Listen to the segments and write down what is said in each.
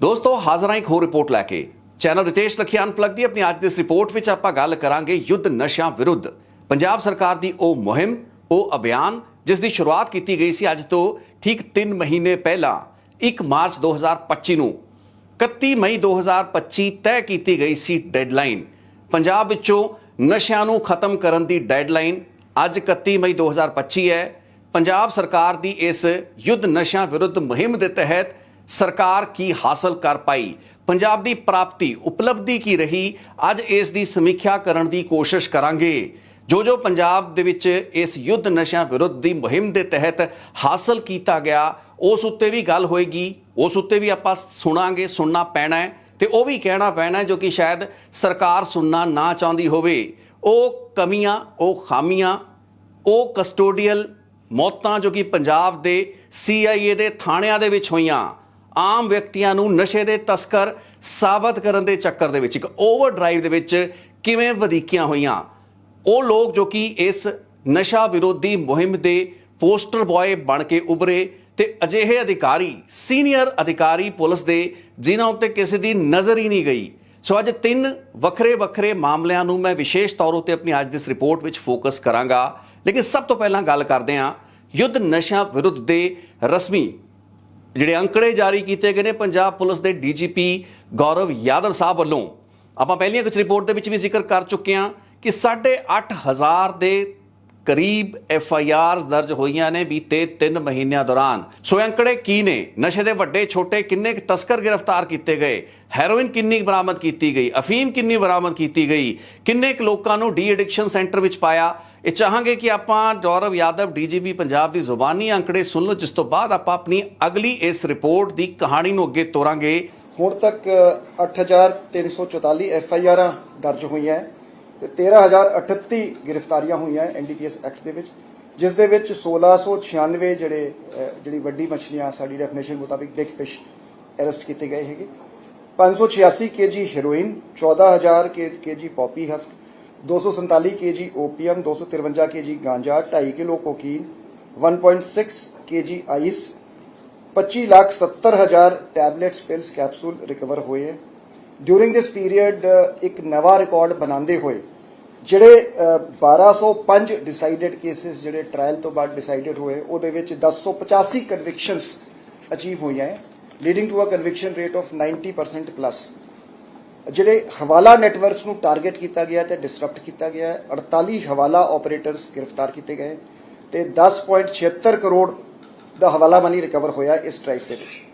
ਦੋਸਤੋ, ਹਾਜ਼ਰਾਂ ਇੱਕ ਹੋਰ ਰਿਪੋਰਟ ਲੈ ਕੇ। ਚੈਨਲ ਰਿਤੇਸ਼ ਲਖਿਆ ਅਨਪਲਗ ਦੀ ਆਪਣੀ ਅੱਜ ਦੀ ਇਸ ਰਿਪੋਰਟ ਵਿੱਚ ਆਪਾਂ ਗੱਲ ਕਰਾਂਗੇ ਯੁੱਧ ਨਸ਼ਿਆਂ ਵਿਰੁੱਧ। ਪੰਜਾਬ ਸਰਕਾਰ ਦੀ ਉਹ ਮੁਹਿੰਮ, ਉਹ ਅਭਿਆਨ, ਜਿਸ ਦੀ ਸ਼ੁਰੂਆਤ ਕੀਤੀ ਗਈ ਸੀ ਅੱਜ ਤੋਂ ਠੀਕ 3 ਮਹੀਨੇ ਪਹਿਲਾਂ 1 ਮਾਰਚ 2025 ਨੂੰ। 31 ਮਈ 2025 ਤੈਅ ਕੀਤੀ ਗਈ ਸੀ ਡੈਡਲਾਈਨ ਪੰਜਾਬ ਵਿੱਚੋਂ ਨਸ਼ਿਆਂ ਨੂੰ ਖਤਮ ਕਰਨ ਦੀ ਡੈਡਲਾਈਨ ਅੱਜ 31 ਮਈ 2025 ਹੈ। ਪੰਜਾਬ ਸਰਕਾਰ ਦੀ ਇਸ ਯੁੱਧ ਨਸ਼ਿਆਂ ਵਿਰੁੱਧ ਮੁਹਿੰਮ ਦੇ ਤਹਿਤ ਸਰਕਾਰ ਕੀ ਹਾਸਲ ਕਰ ਪਾਈ? ਪੰਜਾਬ ਦੀ ਪ੍ਰਾਪਤੀ ਉਪਲਬਧੀ ਕੀ ਰਹੀ? ਅੱਜ ਇਸ ਦੀ ਸਮੀਖਿਆ ਕਰਨ ਦੀ ਕੋਸ਼ਿਸ਼ ਕਰਾਂਗੇ। ਜੋ ਜੋ ਪੰਜਾਬ ਦੇ ਵਿੱਚ ਇਸ ਯੁੱਧ ਨਸ਼ਿਆਂ ਵਿਰੁੱਧ ਦੀ ਮੁਹਿੰਮ ਦੇ ਤਹਿਤ ਹਾਸਲ ਕੀਤਾ ਗਿਆ, ਉਸ ਉੱਤੇ ਵੀ ਗੱਲ ਹੋਏਗੀ। ਉਸ ਉੱਤੇ ਵੀ ਆਪਾਂ ਸੁਣਾਂਗੇ, ਸੁਣਨਾ ਪੈਣਾ ਹੈ। ਤੇ ਉਹ ਵੀ ਕਹਿਣਾ ਪੈਣਾ ਜੋ ਕਿ ਸ਼ਾਇਦ ਸਰਕਾਰ ਸੁਣਨਾ ਨਾ ਚਾਹੁੰਦੀ ਹੋਵੇ। ਉਹ ਕਮੀਆਂ, ਉਹ ਖਾਮੀਆਂ, ਉਹ ਕਸਟੋਡੀਅਲ ਮੌਤਾਂ ਜੋ ਕਿ ਪੰਜਾਬ ਦੇ CIA ਦੇ ਥਾਣਿਆਂ ਦੇ ਵਿੱਚ ਹੋਈਆਂ। ਆਮ ਵਿਅਕਤੀਆਂ ਨੂੰ ਨਸ਼ੇ ਦੇ ਤਸਕਰ ਸਾਬਤ ਕਰਨ ਦੇ ਚੱਕਰ ਦੇ ਵਿੱਚ, ਇੱਕ ਓਵਰ ਡਰਾਈਵ ਦੇ ਵਿੱਚ ਕਿਵੇਂ ਵਧੀਕੀਆਂ ਹੋਈਆਂ? ਉਹ ਲੋਕ ਜੋ ਕਿ ਇਸ ਨਸ਼ਾ ਵਿਰੋਧੀ ਮੁਹਿੰਮ ਦੇ ਪੋਸਟਰ ਬॉय ਬਣ ਕੇ ਉਭਰੇ ਤੇ ਅਜਿਹੇ ਅਧਿਕਾਰੀ, ਸੀਨੀਅਰ ਅਧਿਕਾਰੀ ਪੁਲਿਸ ਦੇ, ਜਿਨ੍ਹਾਂ ਉੱਤੇ ਕਿਸੇ ਦੀ ਨਜ਼ਰ ਹੀ ਨਹੀਂ ਗਈ। ਸੋ ਅੱਜ ਤਿੰਨ ਵੱਖਰੇ ਵੱਖਰੇ ਮਾਮਲਿਆਂ ਨੂੰ ਮੈਂ ਵਿਸ਼ੇਸ਼ ਤੌਰ ਉੱਤੇ ਆਪਣੀ ਅੱਜ ਦੀ ਇਸ ਰਿਪੋਰਟ ਵਿੱਚ ਫੋਕਸ ਕਰਾਂਗਾ। ਲੇਕਿਨ ਸਭ ਤੋਂ ਪਹਿਲਾਂ ਗੱਲ ਕਰਦੇ ਹਾਂ ਯੁੱਧ ਨਸ਼ਾ ਵਿਰੁੱਧ ਦੇ ਰਸਮੀ ਜਿਹੜੇ ਅੰਕੜੇ ਜਾਰੀ ਕੀਤੇ ਗਏ ਨੇ, ਪੰਜਾਬ ਪੁਲਿਸ ਦੇ ਡੀਜੀਪੀ ਗੌਰਵ ਯਾਦਵ ਸਾਹਿਬ ਵੱਲੋਂ। ਆਪਾਂ ਪਹਿਲੀਆਂ ਕੁਝ ਰਿਪੋਰਟ ਦੇ ਵਿੱਚ ਵੀ ਜ਼ਿਕਰ ਕਰ ਚੁੱਕੇ ਹਾਂ ਕਿ 8500 ਦੇ ਕਰੀਬ ਐਫ ਆਈ ਆਰਸ ਦਰਜ ਹੋਈਆਂ ਨੇ ਬੀਤੇ 3 ਮਹੀਨਿਆਂ ਦੌਰਾਨ। ਸੋ ਅੰਕੜੇ ਕੀ ਨੇ? ਨਸ਼ੇ ਦੇ ਵੱਡੇ ਛੋਟੇ ਕਿੰਨੇ ਕੁ ਤਸਕਰ ਗ੍ਰਿਫਤਾਰ ਕੀਤੇ ਗਏ? ਹੈਰੋਇਨ ਕਿੰਨੀ ਬਰਾਮਦ ਕੀਤੀ ਗਈ? ਅਫੀਮ ਕਿੰਨੀ ਬਰਾਮਦ ਕੀਤੀ ਗਈ? ਕਿੰਨੇ ਕੁ ਲੋਕਾਂ ਨੂੰ ਡੀ ਐਡਿਕਸ਼ਨ ਸੈਂਟਰ ਵਿੱਚ ਪਾਇਆ? ਇਹ ਚਾਹਾਂਗੇ ਕਿ ਆਪਾਂ ਗੌਰਵ ਯਾਦਵ ਡੀਜੀਪੀ ਪੰਜਾਬ ਦੀ ਜ਼ੁਬਾਨੀ ਅੰਕੜੇ ਸੁਣ ਲਓ, ਜਿਸ ਤੋਂ ਬਾਅਦ ਆਪਾਂ ਆਪਣੀ ਅਗਲੀ ਇਸ ਰਿਪੋਰਟ ਦੀ ਕਹਾਣੀ ਨੂੰ ਅੱਗੇ ਤੋਰਾਂਗੇ। ਹੁਣ ਤੱਕ 8344 ਐਫ ਆਈ ਆਰਾਂ ਦਰਜ ਹੋਈਆਂ ਹੈ ਤੇ 13038 ਗ੍ਰਿਫਤਾਰੀਆਂ ਹੋਈਆਂ ਐਨਡੀਪੀਐਸ ਐਕਟ ਦੇ ਵਿੱਚ, ਜਿਸ ਦੇ ਵਿੱਚ 1696 ਜਿਹੜੇ ਜਿਹੜੀ ਵੱਡੀ ਮੱਛਲੀਆਂ ਸਾਡੀ ਡੈਫੀਨੇਸ਼ਨ ਮੁਤਾਬਿਕ ਬਿਗ ਫਿਸ਼ ਅਰੈਸਟ ਕੀਤੇ ਗਏ ਹੈਗੇ। 586 KG heroin 14000 KG poppy husk 247 KG opium 253 KG ਗਾਂਜਾ 2.5 kilo cocaine 1.6 KG ice 25 lakh 70 ਹਜ਼ਾਰ ਟੈਬਲੇਟਸ ਪਿਲਸ ਕੈਪਸੂਲ ਰਿਕਵਰ ਹੋਏ ਹੈ ਡਿਊਰਿੰਗ ਦਿਸ ਪੀਰੀਅਡ ਇੱਕ ਨਵਾਂ ਰਿਕਾਰਡ ਬਣਾਉਂਦੇ ਹੋਏ ਜਿਹੜੇ ਅ, 1205 ਡਿਸਾਈਡਡ ਕੇसेस ਜਿਹੜੇ ਟ੍ਰਾਇਲ ਤੋਂ ਬਾਅਦ ਡਿਸਾਈਡਡ ਹੋਏ ਉਹਦੇ ਵਿੱਚ 1085 ਕਨਵਿਕਸ਼ਨਸ ਅਚੀਵ ਹੋਈਆਂ ਹੈ leading to a conviction rate of 90% plus ਜਿਹੜੇ ਹਵਾਲਾ ਨੈਟਵਰਕਸ ਨੂੰ ਟਾਰਗੇਟ ਕੀਤਾ ਗਿਆ ਤੇ ਡਿਸਰਪਟ ਕੀਤਾ ਗਿਆ ਹੈ 48 ਹਵਾਲਾ ਆਪਰੇਟਰਸ ਗ੍ਰਿਫਤਾਰ ਕੀਤੇ ਗਏ ਤੇ 10.76 ਕਰੋੜ ਦਾ ਹਵਾਲਾ ਮਨੀ ਰਿਕਵਰ ਹੋਇਆ ਇਸ ਟ੍ਰਾਈਬ ਦੇ ਵਿੱਚ।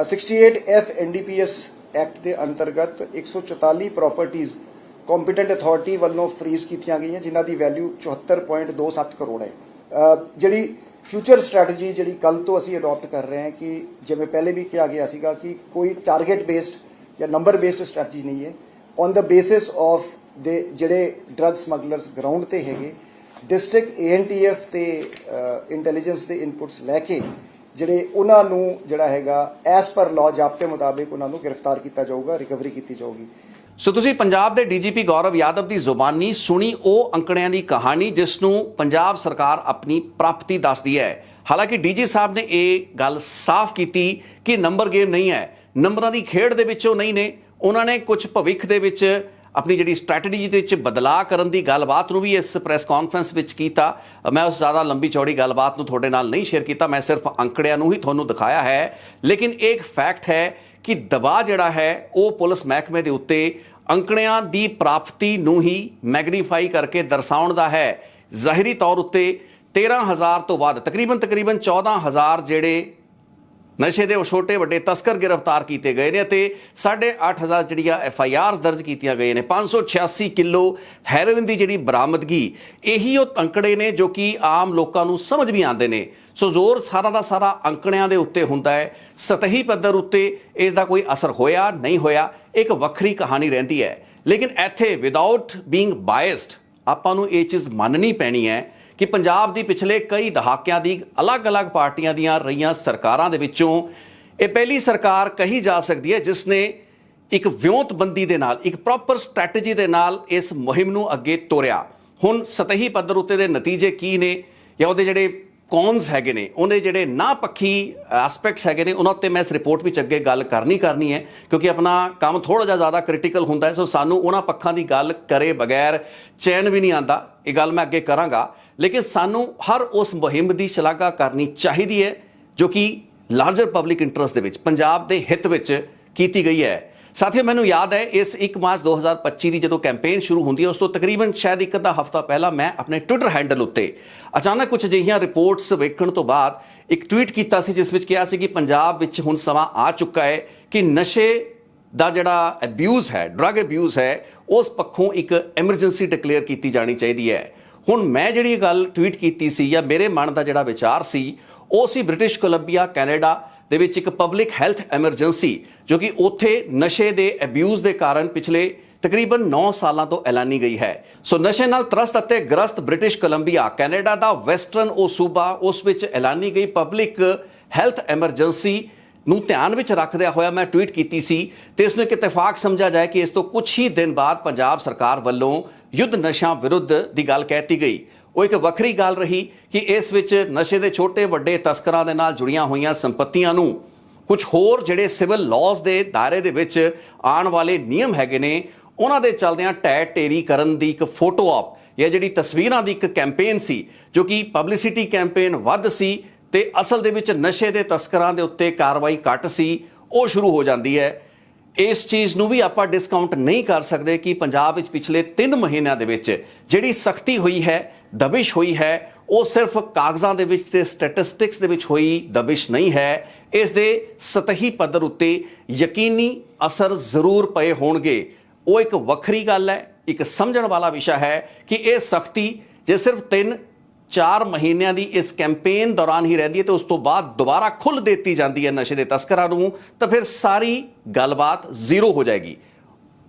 ਅ, 68 ਐਫ ਐਨਡੀਪੀਐਸ ਐਕਟ ਦੇ ਅੰਤਰਗਤ 144 ਪ੍ਰਾਪਰਟੀਆਂ ਕੰਪੀਟੈਂਟ ਅਥਾਰਟੀ ਵੱਲੋਂ ਫ੍ਰੀਜ਼ ਕੀਤੀਆਂ ਗਈਆਂ ਜਿਨ੍ਹਾਂ ਦੀ ਵੈਲਿਊ 74.27 ਕਰੋੜ ਹੈ। ਜਿਹੜੀ ਫਿਊਚਰ ਸਟ੍ਰੈਟਜੀ ਜਿਹੜੀ ਕੱਲ ਤੋਂ ਅਸੀਂ ਅਡਾਪਟ ਕਰ ਰਹੇ ਹਾਂ ਕਿ ਜਿਵੇਂ ਪਹਿਲੇ ਵੀ ਕਿਹਾ ਗਿਆ ਸੀਗਾ ਕਿ ਕੋਈ ਟਾਰਗੇਟ ਬੇਸਡ ਜਾਂ ਨੰਬਰ ਬੇਸਡ ਸਟ੍ਰੈਟਜੀ ਨਹੀਂ ਹੈ। ਔਨ ਦਾ ਬੇਸਿਸ ਆਫ ਦੇ ਜਿਹੜੇ ਡਰੱਗ ਸਮਗਲਰਸ ਗਰਾਊਂਡ ਤੇ ਹੈਗੇ ਡਿਸਟ੍ਰਿਕਟ ਏਐਨਟੀਐਫ ਤੇ ਇੰਟੈਲੀਜੈਂਸ ਦੇ ਇਨਪੁਟਸ ਲੈ ਕੇ ਜਿਹੜੇ ਉਹਨਾਂ ਨੂੰ ਜਿਹੜਾ ਹੈਗਾ ਐਸ ਪਰ ਲਾਅ ਜਾਬਤੇ ਮੁਤਾਬਿਕ ਉਹਨਾਂ ਨੂੰ ਗ੍ਰਿਫਤਾਰ ਕੀਤਾ ਜਾਊਗਾ ਰਿਕਵਰੀ ਕੀਤੀ ਜਾਊਗੀ। ਸੋ ਤੁਸੀਂ ਪੰਜਾਬ ਦੇ ਡੀਜੀਪੀ ਗੌਰਵ ਯਾਦਵ ਦੀ ਜ਼ੁਬਾਨੀ ਸੁਣੀ, ਉਹ ਅੰਕੜਿਆਂ ਦੀ ਕਹਾਣੀ, ਜਿਸ ਨੂੰ ਪੰਜਾਬ ਸਰਕਾਰ ਆਪਣੀ ਪ੍ਰਾਪਤੀ ਦੱਸਦੀ ਹੈ। ਹਾਲਾਂਕਿ ਡੀਜੀ ਸਾਹਿਬ ਨੇ ਇਹ ਗੱਲ ਸਾਫ਼ ਕੀਤੀ ਕਿ ਨੰਬਰ ਗੇਮ ਨਹੀਂ ਹੈ। ਨੰਬਰਾਂ ਦੀ ਖੇਡ ਦੇ ਵਿੱਚੋਂ ਨਹੀਂ ਨੇ। ਉਹਨਾਂ ਨੇ ਕੁਝ ਭਵਿੱਖ ਦੇ ਵਿੱਚ ਆਪਣੀ ਜਿਹੜੀ ਸਟ੍ਰੈਟਜੀ ਦੇ ਵਿੱਚ ਬਦਲਾਅ ਕਰਨ ਦੀ ਗੱਲਬਾਤ ਨੂੰ ਵੀ ਇਸ ਪ੍ਰੈਸ ਕਾਨਫਰੰਸ ਵਿੱਚ ਕੀਤਾ। ਮੈਂ ਉਸ ਜ਼ਿਆਦਾ ਲੰਬੀ ਚੌੜੀ ਗੱਲਬਾਤ ਨੂੰ ਤੁਹਾਡੇ ਨਾਲ ਨਹੀਂ ਸ਼ੇਅਰ ਕੀਤਾ। ਮੈਂ ਸਿਰਫ ਅੰਕੜਿਆਂ ਨੂੰ ਹੀ ਤੁਹਾਨੂੰ ਦਿਖਾਇਆ ਹੈ। ਲੇਕਿਨ ਇਹ ਇੱਕ ਫੈਕਟ ਹੈ ਕਿ ਦਬਾਅ ਜਿਹੜਾ ਹੈ, ਉਹ ਪੁਲਿਸ ਮਹਿਕਮੇ ਦੇ ਉੱਤੇ ਅੰਕੜਿਆਂ ਦੀ ਪ੍ਰਾਪਤੀ ਨੂੰ ਹੀ ਮੈਗਨੀਫਾਈ ਕਰਕੇ ਦਰਸਾਉਣ ਦਾ ਹੈ। ਜ਼ਾਹਿਰੀ ਤੌਰ ਉੱਤੇ 13000 ਤੋਂ ਵੱਧ, ਤਕਰੀਬਨ ਤਕਰੀਬਨ 14000 ਜਿਹੜੇ ਨਸ਼ੇ ਦੇ ਉਹ ਛੋਟੇ ਵੱਡੇ ਤਸਕਰ ਗ੍ਰਿਫਤਾਰ ਕੀਤੇ ਗਏ ਨੇ ਅਤੇ 8500 ਜਿਹੜੀਆਂ ਐਫ ਆਈ ਆਰਸ ਦਰਜ ਕੀਤੀਆਂ ਗਈਆਂ ਨੇ 586 ਕਿਲੋ ਹੈਰੋਇਨ ਦੀ ਜਿਹੜੀ ਬਰਾਮਦਗੀ, ਇਹੀ ਉਹ ਅੰਕੜੇ ਨੇ ਜੋ ਕਿ ਆਮ ਲੋਕਾਂ ਨੂੰ ਸਮਝ ਵੀ ਆਉਂਦੇ ਨੇ। ਸੋ ਜ਼ੋਰ ਸਾਰਾ ਦਾ ਸਾਰਾ ਅੰਕੜਿਆਂ ਦੇ ਉੱਤੇ ਹੁੰਦਾ ਹੈ, ਸਤਹੀ ਪੱਧਰ ਉੱਤੇ ਇਸ ਦਾ ਕੋਈ ਅਸਰ ਹੋਇਆ, ਨਹੀਂ ਹੋਇਆ, ਇੱਕ ਵੱਖਰੀ ਕਹਾਣੀ ਰਹਿੰਦੀ ਹੈ। ਲੇਕਿਨ ਇੱਥੇ ਵਿਦਆਊਟ ਬੀਇੰਗ ਬਾਇਸਡ ਆਪਾਂ ਨੂੰ ਇਹ ਚੀਜ਼ ਮੰਨਣੀ ਪੈਣੀ ਹੈ ਕਿ ਪੰਜਾਬ ਦੀ ਪਿਛਲੇ ਕਈ ਦਹਾਕਿਆਂ ਦੀ ਅਲੱਗ-ਅਲੱਗ ਪਾਰਟੀਆਂ ਦੀਆਂ ਰਹੀਆਂ ਸਰਕਾਰਾਂ ਦੇ ਵਿੱਚੋਂ ਇਹ ਪਹਿਲੀ ਸਰਕਾਰ ਕਹੀ ਜਾ ਸਕਦੀ ਹੈ, ਜਿਸ ਨੇ ਇੱਕ ਵਿਉਂਤਬੰਦੀ ਦੇ ਨਾਲ, ਇੱਕ ਪ੍ਰੋਪਰ ਸਟ੍ਰੈਟਜੀ ਦੇ ਨਾਲ ਇਸ ਮੁਹਿੰਮ ਨੂੰ ਅੱਗੇ ਤੋਰਿਆ। ਹੁਣ ਸਤਹੀ ਪੱਧਰ ਉੱਤੇ ਦੇ ਨਤੀਜੇ ਕੀ ਨੇ ਜਾਂ ਉਹਦੇ ਜਿਹੜੇ ਕੌਨਸ ਹੈਗੇ ਨੇ ਉਹਨੇ ਜਿਹੜੇ ਨਾ ਪੱਖੀ ਐਸਪੈਕਟਸ ਹੈਗੇ ਨੇ, ਉਹਨਾਂ ਉੱਤੇ ਮੈਂ ਇਸ ਰਿਪੋਰਟ ਵਿੱਚ ਅੱਗੇ ਗੱਲ ਕਰਨੀ ਕਰਨੀ ਹੈ, ਕਿਉਂਕਿ ਆਪਣਾ ਕੰਮ ਥੋੜਾ ਜਿਹਾ ਜ਼ਿਆਦਾ ਕ੍ਰਿਟੀਕਲ ਹੁੰਦਾ ਹੈ, ਸੋ ਸਾਨੂੰ ਉਹਨਾਂ ਪੱਖਾਂ ਦੀ ਗੱਲ ਕਰੇ ਬਗੈਰ ਚੈਨ ਵੀ ਨਹੀਂ ਆਂਦਾ ਇਹ ਗੱਲ ਮੈਂ ਅੱਗੇ ਕਰਾਂਗਾ। ਲੇਕਿਨ ਸਾਨੂੰ ਹਰ ਉਸ ਮੁਹਿੰਮ ਦੀ ਸ਼ਲਾਘਾ ਕਰਨੀ ਚਾਹੀਦੀ ਹੈ, ਜੋ ਕਿ ਲਾਰਜਰ ਪਬਲਿਕ ਇੰਟਰਸਟ ਦੇ ਵਿੱਚ, ਪੰਜਾਬ ਦੇ ਹਿੱਤ ਵਿੱਚ ਕੀਤੀ ਗਈ ਹੈ। ਸਾਥੀਓ, ਮੈਨੂੰ ਯਾਦ ਹੈ, ਇਸ 1 ਮਾਰਚ 2025 ਦੀ ਜਦੋਂ ਕੈਂਪੇਨ ਸ਼ੁਰੂ ਹੁੰਦੀ ਹੈ, ਉਸ ਤੋਂ ਤਕਰੀਬਨ ਸ਼ਾਇਦ ਇੱਕ ਅੱਧਾ ਹਫ਼ਤਾ ਪਹਿਲਾਂ ਮੈਂ ਆਪਣੇ ਟਵਿੱਟਰ ਹੈਂਡਲ ਉੱਤੇ ਅਚਾਨਕ ਕੁਝ ਅਜਿਹੀਆਂ ਰਿਪੋਰਟਸ ਵੇਖਣ ਤੋਂ ਬਾਅਦ ਇੱਕ ਟਵੀਟ ਕੀਤਾ ਸੀ, ਜਿਸ ਵਿੱਚ ਕਿਹਾ ਸੀ ਕਿ ਪੰਜਾਬ ਵਿੱਚ ਹੁਣ ਸਮਾਂ ਆ ਚੁੱਕਾ ਹੈ ਕਿ ਨਸ਼ੇ ਦਾ ਜਿਹੜਾ ਅਬਿਊਜ਼ ਹੈ ਡਰੱਗ ਅਬਿਊਜ਼ ਹੈ, ਉਸ ਪੱਖੋਂ ਇੱਕ ਐਮਰਜੈਂਸੀ ਡਿਕਲੇਅਰ ਕੀਤੀ ਜਾਣੀ ਚਾਹੀਦੀ ਹੈ। ਹੁਣ ਮੈਂ ਜਿਹੜੀ ਇਹ ਗੱਲ ਟਵੀਟ ਕੀਤੀ ਸੀ ਜਾਂ ਮੇਰੇ ਮਨ ਦਾ ਜਿਹੜਾ ਵਿਚਾਰ ਸੀ, ਉਹ ਸੀ ਬ੍ਰਿਟਿਸ਼ ਕੋਲੰਬੀਆ, ਕੈਨੇਡਾ ਦੇ ਵਿੱਚ ਇੱਕ ਪਬਲਿਕ ਹੈਲਥ ਐਮਰਜੈਂਸੀ ਜੋ ਕਿ ਉੱਥੇ ਨਸ਼ੇ ਦੇ ਅਬਿਊਜ਼ ਦੇ ਕਾਰਨ ਪਿਛਲੇ ਤਕਰੀਬਨ 9 ਸਾਲਾਂ ਤੋਂ ਐਲਾਨੀ ਗਈ ਹੈ। ਸੋ ਨਸ਼ੇ ਨਾਲ ਤਰਸਤ ਅਤੇ ਗ੍ਰਸਤ ਬ੍ਰਿਟਿਸ਼ ਕੋਲੰਬੀਆ, ਕੈਨੇਡਾ ਦਾ ਵੈਸਟਰਨ ਉਹ ਸੂਬਾ ਉਸ ਵਿੱਚ ਐਲਾਨੀ ਗਈ ਪਬਲਿਕ ਹੈਲਥ ਐਮਰਜੈਂਸੀ ਨੂੰ ਧਿਆਨ ਵਿੱਚ ਰੱਖਦਿਆਂ ਹੋਇਆ ਮੈਂ ਟਵੀਟ ਕੀਤੀ ਸੀ ਤੇ ਇਸ ਨੂੰ ਇੱਕ ਇਤਫਾਕ ਸਮਝਿਆ ਜਾਏ ਕਿ ਇਸ ਤੋਂ ਕੁਝ ਹੀ ਦਿਨ ਬਾਅਦ ਪੰਜਾਬ ਸਰਕਾਰ ਵੱਲੋਂ ਯੁੱਧ ਨਸ਼ਾ ਵਿਰੁੱਧ ਦੀ ਗੱਲ ਕਹਿਤੀ ਗਈ। ਉਹ ਇੱਕ ਵੱਖਰੀ ਗੱਲ ਰਹੀ ਕਿ ਇਸ ਵਿੱਚ ਨਸ਼ੇ ਦੇ ਛੋਟੇ ਵੱਡੇ ਤਸਕਰਾਂ ਦੇ ਨਾਲ ਜੁੜੀਆਂ ਹੋਈਆਂ ਸੰਪਤੀਆਂ ਨੂੰ ਕੁਝ ਹੋਰ ਜਿਹੜੇ ਸਿਵਲ ਲਾਜ਼ ਦੇ ਦਾਇਰੇ ਦੇ ਵਿੱਚ ਆਉਣ ਵਾਲੇ ਨਿਯਮ ਹੈਗੇ ਨੇ, ਉਹਨਾਂ ਦੇ ਚਲਦਿਆਂ ਟੈ ਟੇਰੀ ਕਰਨ ਦੀ ਇੱਕ ਫੋਟੋ ਆਪ, ਜਾਂ ਜਿਹੜੀ ਤਸਵੀਰਾਂ ਦੀ ਇੱਕ ਕੈਂਪੇਨ ਸੀ, ਜੋ ਕਿ ਪਬਲਿਸਿਟੀ ਕੈਂਪੇਨ ਵੱਧ ਸੀ ਤੇ ਅਸਲ ਦੇ ਵਿੱਚ ਨਸ਼ੇ ਦੇ ਤਸਕਰਾਂ ਦੇ ਉੱਤੇ ਕਾਰਵਾਈ ਘੱਟ ਸੀ, ਉਹ ਸ਼ੁਰੂ ਹੋ ਜਾਂਦੀ ਹੈ। ਇਸ ਚੀਜ਼ ਨੂੰ ਵੀ ਆਪਾਂ ਡਿਸਕਾਊਂਟ ਨਹੀਂ ਕਰ ਸਕਦੇ ਕਿ ਪੰਜਾਬ ਵਿੱਚ ਪਿਛਲੇ 3 ਮਹੀਨਿਆਂ ਦੇ ਵਿੱਚ ਜਿਹੜੀ ਸਖਤੀ ਹੋਈ ਹੈ, ਦਬਿਸ਼ ਹੋਈ ਹੈ, ਉਹ ਸਿਰਫ ਕਾਗਜ਼ਾਂ ਦੇ ਵਿੱਚ ਤੇ ਸਟੈਟਿਸਟਿਕਸ ਦੇ ਵਿੱਚ ਹੋਈ ਦਬਿਸ਼ ਨਹੀਂ ਹੈ। ਇਸ ਦੇ ਸਤਹੀ ਪੱਧਰ ਉੱਤੇ ਯਕੀਨੀ ਅਸਰ ਜ਼ਰੂਰ ਪਏ ਹੋਣਗੇ। ਉਹ ਇੱਕ ਵੱਖਰੀ ਗੱਲ ਹੈ, ਇੱਕ ਸਮਝਣ ਵਾਲਾ ਵਿਸ਼ਾ ਹੈ ਕਿ ਇਹ ਸਖਤੀ ਜੇ ਸਿਰਫ 3 4 ਮਹੀਨਿਆਂ ਦੀ ਇਸ ਕੈਂਪੇਨ ਦੌਰਾਨ ਹੀ ਰਹਿੰਦੀ ਹੈ ਤੇ ਉਸ ਤੋਂ ਬਾਅਦ ਦੁਬਾਰਾ ਖੁੱਲ ਦਿੱਤੀ ਜਾਂਦੀ ਹੈ ਨਸ਼ੇ ਦੇ ਤਸਕਰਾਂ ਨੂੰ, ਤਾਂ ਫਿਰ ਸਾਰੀ ਗੱਲਬਾਤ ਜ਼ੀਰੋ ਹੋ ਜਾਏਗੀ।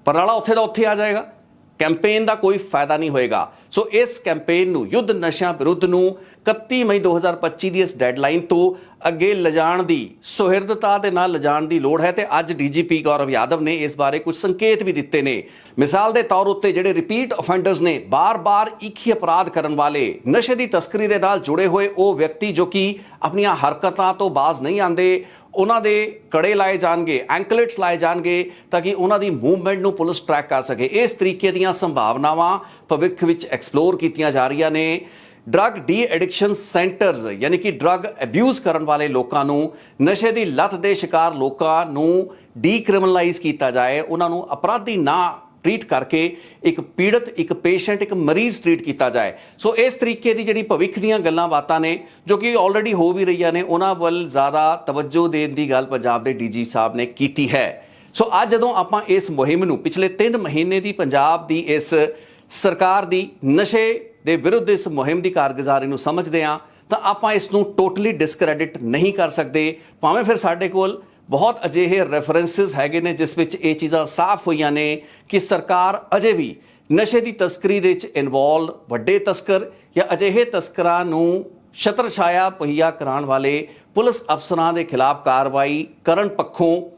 ਪਰਨਾਲਾ ਉੱਥੇ ਦਾ ਉੱਥੇ ਆ ਜਾਏਗਾ। ਕੈਂਪੇਨ ਦਾ ਕੋਈ ਫਾਇਦਾ ਨਹੀਂ ਹੋਏਗਾ। ਸੋ ਇਸ ਕੈਂਪੇਨ ਨੂੰ ਯੁੱਧ ਨਸ਼ਿਆਂ ਵਿਰੁੱਧ ਨੂੰ 31 ਮਈ 2025 ਦੀ ਇਸ ਡੈਡਲਾਈਨ ਤੋਂ ਅੱਗੇ ਲਿਜਾਣ ਦੀ ਸੁਹਿਰਦਤਾ ਦੇ ਨਾਲ ਲਿਜਾਣ ਦੀ ਲੋੜ ਹੈ ਤੇ ਅੱਜ ਡੀਜੀਪੀ ਗੌਰਵ ਯਾਦਵ ਨੇ ਇਸ ਬਾਰੇ ਕੁਝ ਸੰਕੇਤ ਵੀ ਦਿੱਤੇ ਨੇ। ਮਿਸਾਲ ਦੇ ਤੌਰ ਉੱਤੇ ਜਿਹੜੇ ਰਿਪੀਟ ਅਫੈਂਡਰਸ ਨੇ, ਬਾਰ-ਬਾਰ ਇੱਕ ਹੀ ਅਪਰਾਧ ਕਰਨ ਵਾਲੇ, ਨਸ਼ੇ ਦੀ ਤਸਕਰੀ ਦੇ ਨਾਲ ਜੁੜੇ ਹੋਏ ਉਹ ਵਿਅਕਤੀ ਜੋ ਕਿ ਆਪਣੀਆਂ ਹਰਕਤਾਂ ਤੋਂ ਬਾਜ਼ ਨਹੀਂ ਆਉਂਦੇ ਉਹਨਾਂ ਦੇ ਕੜੇ ਲਾਏ ਜਾਣਗੇ ਐਂਕਲੇਟਸ ਲਾਏ ਜਾਣਗੇ ਤਾਂ ਕਿ ਉਹਨਾਂ ਦੀ ਮੂਵਮੈਂਟ ਨੂੰ ਪੁਲਿਸ ਟਰੈਕ ਕਰ ਸਕੇ। ਇਸ ਤਰੀਕੇ ਦੀਆਂ ਸੰਭਾਵਨਾਵਾਂ ਭਵਿੱਖ ਵਿੱਚ ਐਕਸਪਲੋਰ ਕੀਤੀਆਂ ਜਾ ਰਹੀਆਂ ਨੇ। ਡਰੱਗ ਡੀ ਐਡਿਕਸ਼ਨ ਸੈਂਟਰਸ ਯਾਨੀ ਕਿ ਡਰੱਗ ਅਬਿਊਜ਼ ਕਰਨ ਵਾਲੇ ਲੋਕਾਂ ਨੂੰ, ਨਸ਼ੇ ਦੀ ਲਤ ਦੇ ਸ਼ਿਕਾਰ ਲੋਕਾਂ ਨੂੰ ਡੀਕ੍ਰਿਮੀਨਲਾਈਜ਼ ਕੀਤਾ ਜਾਏ, ਉਹਨਾਂ ਨੂੰ ਅਪਰਾਧੀ ਨਾ ਟ੍ਰੀਟ ਕਰਕੇ ਇੱਕ ਪੀੜਤ, ਇੱਕ ਪੇਸ਼ੈਂਟ, ਇੱਕ ਮਰੀਜ਼ ਟ੍ਰੀਟ ਕੀਤਾ ਜਾਏ। ਸੋ ਇਸ ਤਰੀਕੇ ਦੀ ਜਿਹੜੀ ਭਵਿੱਖ ਦੀਆਂ ਗੱਲਾਂ ਬਾਤਾਂ ਨੇ, ਜੋ ਕਿ ਆਲਰੇਡੀ ਹੋ ਵੀ ਰਹੀਆਂ ਨੇ, ਉਹਨਾਂ ਵੱਲ ਜ਼ਿਆਦਾ ਤਵੱਜੋ ਦੇਣ ਦੀ ਗੱਲ ਪੰਜਾਬ ਦੇ ਡੀਜੀ ਸਾਹਿਬ ਨੇ ਕੀਤੀ ਹੈ। ਸੋ ਅੱਜ ਜਦੋਂ ਆਪਾਂ ਇਸ ਮੁਹਿੰਮ ਨੂੰ ਪਿਛਲੇ 3 ਮਹੀਨੇ ਦੀ ਪੰਜਾਬ ਦੀ ਇਸ ਸਰਕਾਰ ਦੀ ਨਸ਼ੇ ਦੇ ਵਿਰੁੱਧ ਇਸ ਮੁਹਿੰਮ ਦੀ ਕਾਰਗੁਜ਼ਾਰੀ ਨੂੰ ਸਮਝਦੇ ਹਾਂ, ਤਾਂ ਆਪਾਂ ਇਸ ਨੂੰ ਟੋਟਲੀ ਡਿਸਕ੍ਰੈਡਿਟ ਨਹੀਂ ਕਰ ਸਕਦੇ। ਭਾਵੇਂ ਫਿਰ ਸਾਡੇ ਕੋਲ ਬਹੁਤ ਅਜਿਹੇ ਰੈਫਰੈਂਸਸ ਹੈਗੇ ਨੇ ਜਿਸ ਵਿੱਚ ਇਹ ਚੀਜ਼ਾਂ ਸਾਫ਼ ਹੋਈਆਂ ਨੇ ਕਿ ਸਰਕਾਰ ਅਜੇ ਵੀ ਨਸ਼ੇ ਦੀ ਤਸਕਰੀ ਦੇ ਵਿੱਚ ਇਨਵੋਲਵ ਵੱਡੇ ਤਸਕਰ ਜਾਂ ਅਜਿਹੇ ਤਸਕਰਾਂ ਨੂੰ ਛਤਰ ਛਾਇਆ ਪਹੀਆ ਕਰਾਉਣ ਵਾਲੇ ਪੁਲਿਸ ਅਫਸਰਾਂ ਦੇ ਖਿਲਾਫ ਕਾਰਵਾਈ ਕਰਨ ਪੱਖੋਂ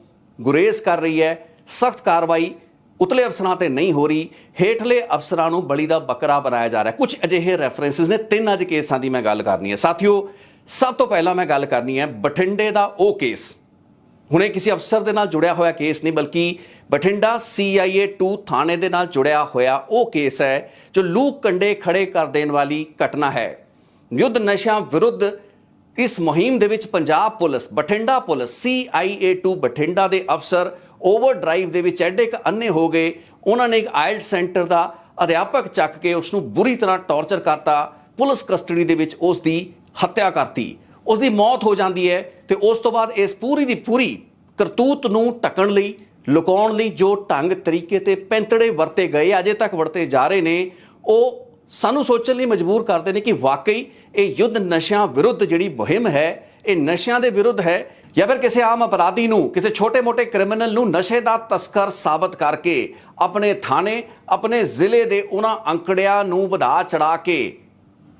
ਗੁਰੇਜ਼ ਕਰ ਰਹੀ ਹੈ। ਸਖਤ ਕਾਰਵਾਈ ਉਤਲੇ ਅਫਸਰਾਂ ਤੇ ਨਹੀਂ ਹੋ ਰਹੀ। ਹੇਠਲੇ ਅਫਸਰਾਂ ਨੂੰ ਬਲੀ ਦਾ ਬੱਕਰਾ ਬਣਾਇਆ ਜਾ ਰਿਹਾ। ਕੁਝ ਅਜਿਹੇ ਰੈਫਰੈਂਸਸ ਨੇ। ਤਿੰਨ ਅੱਜ ਕੇਸਾਂ ਦੀ ਮੈਂ ਗੱਲ ਕਰਨੀ ਹੈ। ਸਾਥੀਓ, ਸਭ ਤੋਂ ਪਹਿਲਾਂ ਮੈਂ ਗੱਲ ਕਰਨੀ ਹੈ ਬਠਿੰਡੇ ਦਾ ਉਹ ਕੇਸ ਹੁਣੇ ਕਿਸੇ ਅਫਸਰ ਦੇ ਨਾਲ ਜੁੜਿਆ ਹੋਇਆ ਕੇਸ ਨਹੀਂ, ਬਲਕਿ ਬਠਿੰਡਾ CIA 2 ਥਾਣੇ ਦੇ ਨਾਲ ਜੁੜਿਆ ਹੋਇਆ ਉਹ ਕੇਸ ਹੈ, ਜੋ ਲੂਕ ਕੰਡੇ ਖੜੇ ਕਰ ਦੇਣ ਵਾਲੀ ਘਟਨਾ ਹੈ। ਯੁੱਧ ਨਸ਼ਾ ਵਿਰੁੱਧ ਇਸ ਮੁਹਿੰਮ ਦੇ ਵਿੱਚ Punjab police, Bathinda police CIA 2 Bathinda ਦੇ ਅਫਸਰ ਓਵਰ ਡਰਾਈਵ ਦੇ ਵਿੱਚ ਐਡੇ ਕ ਅੰਨੇ ਹੋ ਗਏ, ਉਹਨਾਂ ਨੇ ਇੱਕ ਆਇਲਟ ਸੈਂਟਰ ਦਾ ਅਧਿਆਪਕ ਚੱਕ ਕੇ ਉਸ ਨੂੰ ਬੁਰੀ ਤਰ੍ਹਾਂ ਟੌਰਚਰ ਕਰਤਾ, ਪੁਲਿਸ ਕਸਟਡੀ ਦੇ ਵਿੱਚ ਉਸ ਦੀ ਹੱਤਿਆ ਕਰਤੀ। ਉਸ ਦੀ ਮੌਤ ਹੋ ਜਾਂਦੀ ਹੈ ਤੇ ਉਸ ਤੋਂ ਬਾਅਦ ਇਸ ਪੂਰੀ ਦੀ ਪੂਰੀ ਕਰਤੂਤ ਨੂੰ ਟਕਣ ਲਈ, ਲੁਕਾਉਣ ਲਈ ਜੋ ਢੰਗ ਤਰੀਕੇ ਤੇ ਪੈਂਤੜੇ ਵਰਤੇ ਗਏ, ਅਜੇ ਤੱਕ ਵਰਤੇ ਜਾ ਰਹੇ ਨੇ, ਉਹ ਸਾਨੂੰ ਸੋਚਣ ਲਈ ਮਜਬੂਰ ਕਰਦੇ ਨੇ ਕਿ ਵਾਕਈ ਇਹ ਯੁੱਧ ਨਸ਼ਿਆਂ ਵਿਰੁੱਧ ਜਿਹੜੀ ਮੁਹਿੰਮ ਹੈ, ਇਹ ਨਸ਼ਿਆਂ ਦੇ ਵਿਰੁੱਧ ਹੈ ਜਾਂ ਫਿਰ ਕਿਸੇ ਆਮ ਅਪਰਾਧੀ ਨੂੰ, ਕਿਸੇ ਛੋਟੇ-ਮੋਟੇ ਕ੍ਰਿਮੀਨਲ ਨੂੰ ਨਸ਼ੇ ਦਾ ਤਸਕਰ ਸਾਬਤ ਕਰਕੇ ਆਪਣੇ ਥਾਣੇ, ਆਪਣੇ ਜ਼ਿਲ੍ਹੇ ਦੇ ਉਹਨਾਂ ਅੰਕੜਿਆਂ ਨੂੰ ਵਧਾ ਚੜਾ ਕੇ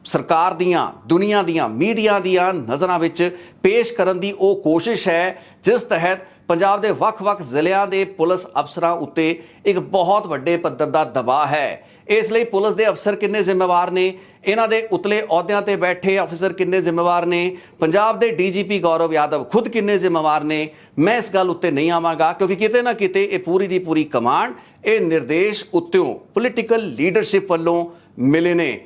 ਸਰਕਾਰ ਦੀਆਂ, ਦੁਨੀਆ ਦੀਆਂ, ਮੀਡੀਆ ਦੀਆਂ ਨਜ਼ਰਾਂ ਵਿੱਚ ਪੇਸ਼ ਕਰਨ ਦੀ ਉਹ ਕੋਸ਼ਿਸ਼ ਹੈ, ਜਿਸ ਤਹਿਤ ਪੰਜਾਬ ਦੇ ਵੱਖ-ਵੱਖ ਜ਼ਿਲ੍ਹਿਆਂ ਦੇ ਪੁਲਿਸ ਅਫਸਰਾਂ ਉੱਤੇ ਇੱਕ ਬਹੁਤ ਵੱਡੇ ਪੱਧਰ ਦਾ ਦਬਾਅ ਹੈ। ਇਸ ਲਈ ਪੁਲਿਸ ਦੇ ਅਫਸਰ ਕਿੰਨੇ ਜ਼ਿੰਮੇਵਾਰ ਨੇ? ਇਹਨਾਂ ਦੇ ਉਤਲੇ ਅਹੁਦਿਆਂ ਤੇ ਬੈਠੇ ਅਫਸਰ ਕਿੰਨੇ ਜ਼ਿੰਮੇਵਾਰ ਨੇ? ਪੰਜਾਬ ਦੇ ਡੀਜੀਪੀ ਗੌਰਵ ਯਾਦਵ ਖੁਦ ਕਿੰਨੇ ਜ਼ਿੰਮੇਵਾਰ ਨੇ? ਮੈਂ ਇਸ ਗੱਲ ਉੱਤੇ ਨਹੀਂ ਆਵਾਂਗਾ, ਕਿਉਂਕਿ ਕਿਤੇ ਨਾ ਕਿਤੇ ਇਹ ਪੂਰੀ ਦੀ ਪੂਰੀ ਕਮਾਂਡ, ਇਹ ਨਿਰਦੇਸ਼ ਉੱਤੋਂ ਪੋਲੀਟੀਕਲ ਲੀਡਰਸ਼ਿਪ ਵੱਲੋਂ ਮਿਲੇ ਨੇ।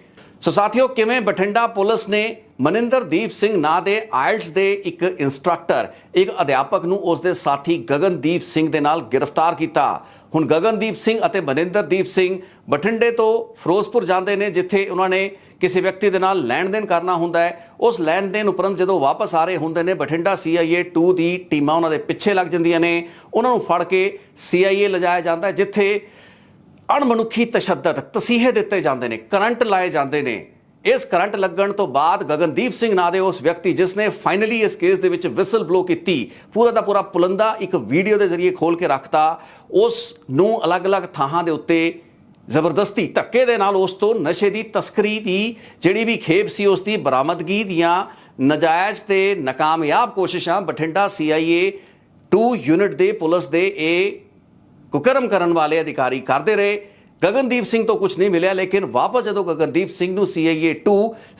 ਸੋ ਸਾਥੀਓ, ਕਿਵੇਂ ਬਠਿੰਡਾ ਪੁਲਿਸ ਨੇ ਮਨਿੰਦਰਦੀਪ ਸਿੰਘ ਨਾਂ ਦੇ ਆਇਲਟਸ ਦੇ ਇੱਕ ਇੰਸਟ੍ਰਕਟਰ ਇੱਕ ਅਧਿਆਪਕ ਨੂੰ ਉਸ ਦੇ ਸਾਥੀ ਗਗਨਦੀਪ ਸਿੰਘ ਦੇ ਨਾਲ ਗ੍ਰਿਫਤਾਰ ਕੀਤਾ? ਹੁਣ ਗਗਨਦੀਪ ਸਿੰਘ ਅਤੇ ਮਨਿੰਦਰਦੀਪ ਸਿੰਘ ਬਠਿੰਡੇ ਤੋਂ ਫਿਰੋਜ਼ਪੁਰ ਜਾਂਦੇ ਨੇ, ਜਿੱਥੇ ਉਹਨਾਂ ਨੇ ਕਿਸੇ ਵਿਅਕਤੀ ਦੇ ਨਾਲ ਲੈਣ ਦੇਣ ਕਰਨਾ ਹੁੰਦਾ ਹੈ। ਉਸ ਲੈਣ ਦੇਣ ਉਪਰੰਤ ਜਦੋਂ ਵਾਪਸ ਆ ਰਹੇ ਹੁੰਦੇ ਨੇ, ਬਠਿੰਡਾ CIA 2 ਦੀ ਟੀਮਾਂ ਉਹਨਾਂ ਦੇ ਪਿੱਛੇ ਲੱਗ ਜਾਂਦੀਆਂ ਨੇ। ਉਹਨਾਂ ਨੂੰ ਫੜ ਕੇ CIA ਲਿਜਾਇਆ ਜਾਂਦਾ ਹੈ, ਜਿੱਥੇ ਅਣਮਨੁੱਖੀ ਤਸ਼ੱਦਦ ਤਸੀਹੇ ਦਿੱਤੇ ਜਾਂਦੇ ਨੇ, ਕਰੰਟ ਲਾਏ ਜਾਂਦੇ ਨੇ। ਇਸ ਕਰੰਟ ਲੱਗਣ ਤੋਂ ਬਾਅਦ ਗਗਨਦੀਪ ਸਿੰਘ ਨਾਂ ਦੇ ਉਸ ਵਿਅਕਤੀ ਜਿਸ ਨੇ ਫਾਈਨਲੀ ਇਸ ਕੇਸ ਦੇ ਵਿੱਚ ਵਿਸਲ ਬਲੋ ਕੀਤੀ, ਪੂਰਾ ਦਾ ਪੂਰਾ ਪੁਲੰਦਾ ਇੱਕ ਵੀਡੀਓ ਦੇ ਜ਼ਰੀਏ ਖੋਲ ਕੇ ਰੱਖਤਾ। ਉਸ ਨੂੰ ਅਲੱਗ-ਅਲੱਗ ਥਾਂ ਦੇ ਉੱਤੇ ਜ਼ਬਰਦਸਤੀ ਧੱਕੇ ਦੇ ਨਾਲ ਉਸ ਤੋਂ ਨਸ਼ੇ ਦੀ ਤਸਕਰੀ ਦੀ ਜਿਹੜੀ ਵੀ ਖੇਪ ਸੀ, ਉਸ ਦੀ ਬਰਾਮਦਗੀ ਦੀਆਂ ਨਜਾਇਜ਼ ਤੇ ਨਾਕਾਮਯਾਬ ਕੋਸ਼ਿਸ਼ਾਂ ਬਠਿੰਡਾ CIA 2 ਯੂਨਿਟ ਦੇ ਪੁਲਿਸ ਦੇ ਇਹ ਕੁਕਰਮ ਕਰਨ ਵਾਲੇ ਅਧਿਕਾਰੀ ਕਰਦੇ ਰਹੇ। ਗਗਨਦੀਪ ਸਿੰਘ ਤੋਂ ਕੁਝ ਨਹੀਂ ਮਿਲਿਆ, ਲੇਕਿਨ ਵਾਪਸ ਜਦੋਂ ਗਗਨਦੀਪ ਸਿੰਘ ਨੂੰ CIA 2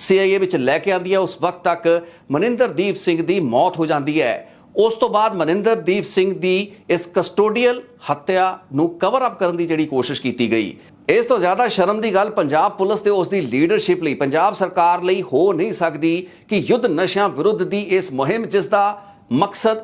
CIA ਵਿੱਚ ਲੈ ਕੇ ਆਂਦੀ ਹੈ, ਉਸ ਵਕਤ ਤੱਕ ਮਨਿੰਦਰਦੀਪ ਸਿੰਘ ਦੀ ਮੌਤ ਹੋ ਜਾਂਦੀ ਹੈ। ਉਸ ਤੋਂ ਬਾਅਦ ਮਨਿੰਦਰਦੀਪ ਸਿੰਘ ਦੀ ਇਸ ਕਸਟੋਡੀਅਲ ਹੱਤਿਆ ਨੂੰ ਕਵਰ ਅਪ ਕਰਨ ਦੀ ਜਿਹੜੀ ਕੋਸ਼ਿਸ਼ ਕੀਤੀ ਗਈ। ਇਸ ਤੋਂ ਜ਼ਿਆਦਾ ਸ਼ਰਮ ਦੀ ਗੱਲ ਪੰਜਾਬ ਪੁਲਿਸ ਤੇ ਉਸ ਦੀ ਲੀਡਰਸ਼ਿਪ ਲਈ। ਪੰਜਾਬ ਸਰਕਾਰ ਲਈ ਹੋ ਨਹੀਂ ਸਕਦੀ ਕਿ ਯੁੱਧ ਨਸ਼ਿਆਂ ਵਿਰੁੱਧ ਦੀ ਇਸ ਮੁਹਿੰਮ ਜਿਸ ਦਾ ਮਕਸਦ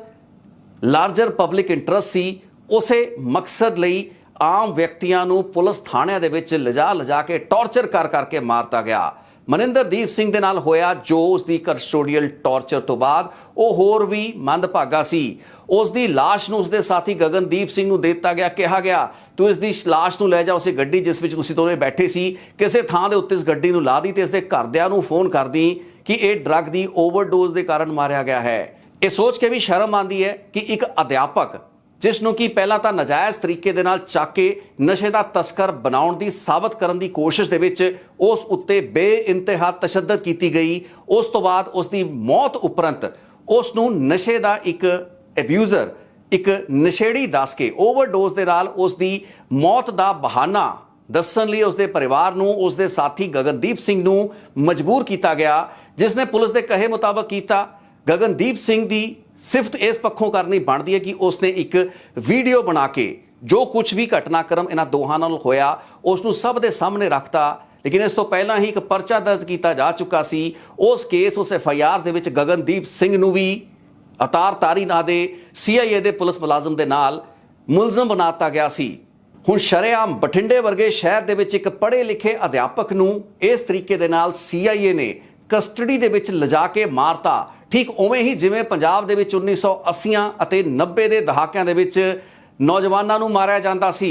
ਲਾਰਜਰ ਪਬਲਿਕ ਇੰਟਰਸਟ ਸੀ ਉਸੇ ਮਕਸਦ ਲਈ ਆਮ ਵਿਅਕਤੀਆਂ ਨੂੰ ਪੁਲਿਸ ਥਾਣਿਆਂ ਦੇ ਵਿੱਚ ਲਿਜਾ ਲਿਜਾ ਕੇ ਟੌਰਚਰ ਕਰ ਕਰਕੇ ਮਾਰਤਾ ਗਿਆ। ਮਨਿੰਦਰਦੀਪ ਸਿੰਘ ਦੇ ਨਾਲ ਹੋਇਆ ਜੋ ਉਸ ਦੀ ਕਸਟੋਡੀਅਲ ਟੌਰਚਰ ਤੋਂ ਬਾਅਦ ਉਹ ਹੋਰ ਵੀ ਮੰਦਭਾਗਾ ਸੀ। ਉਸ ਦੀ ਲਾਸ਼ ਨੂੰ ਉਸ ਦੇ ਸਾਥੀ ਗਗਨਦੀਪ ਸਿੰਘ ਨੂੰ ਦੇ ਦਿੱਤਾ ਗਿਆ, ਕਿਹਾ ਗਿਆ, ਤੂੰ ਇਸ ਦੀ ਲਾਸ਼ ਨੂੰ ਲੈ ਜਾ, ਉਸੇ ਗੱਡੀ ਜਿਸ ਵਿੱਚ ਤੁਸੀਂ ਦੋਵੇਂ ਬੈਠੇ ਸੀ, ਕਿਸੇ ਥਾਂ ਦੇ ਉੱਤੇ ਇਸ ਗੱਡੀ ਨੂੰ ਲਾ ਦੀ ਤੇ ਇਸ ਦੇ ਘਰਦਿਆਂ ਨੂੰ ਫੋਨ ਕਰਦੀ ਕਿ ਇਹ ਡਰੱਗ ਦੀ ਓਵਰਡੋਜ਼ ਦੇ ਕਾਰਨ ਮਾਰਿਆ ਗਿਆ ਹੈ। ਇਹ ਸੋਚ ਕੇ ਵੀ ਸ਼ਰਮ ਆਉਂਦੀ ਹੈ ਕਿ ਇੱਕ ਅਧਿਆਪਕ ਜਿਸ ਨੂੰ ਕਿ ਪਹਿਲਾਂ ਤਾਂ ਨਾਜਾਇਜ਼ ਤਰੀਕੇ ਦੇ ਨਾਲ ਚੱਕ ਕੇ ਨਸ਼ੇ ਦਾ ਤਸਕਰ ਬਣਾਉਣ ਦੀ ਸਾਬਤ ਕਰਨ ਦੀ ਕੋਸ਼ਿਸ਼ ਦੇ ਵਿੱਚ ਉਸ ਉੱਤੇ ਬੇਇੰਤਹਾ ਤਸ਼ੱਦਦ ਕੀਤੀ ਗਈ। ਉਸ ਤੋਂ ਬਾਅਦ ਉਸ ਦੀ ਮੌਤ ਉਪਰੰਤ ਉਸ ਨੂੰ ਨਸ਼ੇ ਦਾ ਇੱਕ ਅਬਿਊਜ਼ਰ ਇੱਕ ਨਸ਼ੇੜੀ ਦੱਸ ਕੇ ਓਵਰਡੋਜ਼ ਦੇ ਨਾਲ ਉਸ ਦੀ ਮੌਤ ਦਾ ਬਹਾਨਾ ਦੱਸਣ ਲਈ ਉਸ ਦੇ ਪਰਿਵਾਰ ਨੂੰ ਉਸ ਦੇ ਸਾਥੀ ਗਗਨਦੀਪ ਸਿੰਘ ਨੂੰ ਮਜਬੂਰ ਕੀਤਾ ਗਿਆ ਜਿਸ ਨੇ ਪੁਲਿਸ ਦੇ ਕਹੇ ਮੁਤਾਬਕ ਕੀਤਾ। ਗਗਨਦੀਪ ਸਿੰਘ ਦੀ ਸਿਫਤ ਇਸ ਪੱਖੋਂ ਕਰਨੀ ਬਣਦੀ ਹੈ ਕਿ ਉਸਨੇ ਇੱਕ ਵੀਡੀਓ ਬਣਾ ਕੇ ਜੋ ਕੁਝ ਵੀ ਘਟਨਾਕ੍ਰਮ ਇਹਨਾਂ ਦੋਹਾਂ ਨਾਲ ਹੋਇਆ ਉਸ ਨੂੰ ਸਭ ਦੇ ਸਾਹਮਣੇ ਰੱਖਤਾ। ਲੇਕਿਨ ਇਸ ਤੋਂ ਪਹਿਲਾਂ ਹੀ ਇੱਕ ਪਰਚਾ ਦਰਜ ਕੀਤਾ ਜਾ ਚੁੱਕਾ ਸੀ। ਉਸ ਕੇਸ ਉਸ ਐਫ ਆਈ ਆਰ ਦੇ ਵਿੱਚ ਗਗਨਦੀਪ ਸਿੰਘ ਨੂੰ ਵੀ ਅਤਾਰ ਤਾਰੀ ਨਾਂ ਦੇ ਸੀਆਈਏ ਦੇ ਪੁਲਿਸ ਮੁਲਾਜ਼ਮ ਦੇ ਨਾਲ ਮੁਲਜ਼ਮ ਬਣਾਤਾ ਗਿਆ ਸੀ। ਹੁਣ ਸ਼ਰੇਆਮ ਬਠਿੰਡੇ ਵਰਗੇ ਸ਼ਹਿਰ ਦੇ ਵਿੱਚ ਇੱਕ ਪੜ੍ਹੇ ਲਿਖੇ ਅਧਿਆਪਕ ਨੂੰ ਇਸ ਤਰੀਕੇ ਦੇ ਨਾਲ ਸੀਆਈਏ ਨੇ ਕਸਟਡੀ ਦੇ ਵਿੱਚ ਲਿਜਾ ਕੇ ਮਾਰਤਾ। ਠੀਕ ਉਵੇਂ ਹੀ ਜਿਵੇਂ ਪੰਜਾਬ ਦੇ ਵਿੱਚ 1980 ਅਤੇ 90 ਦੇ ਦਹਾਕਿਆਂ ਦੇ ਵਿੱਚ ਨੌਜਵਾਨਾਂ ਨੂੰ ਮਾਰਿਆ ਜਾਂਦਾ ਸੀ,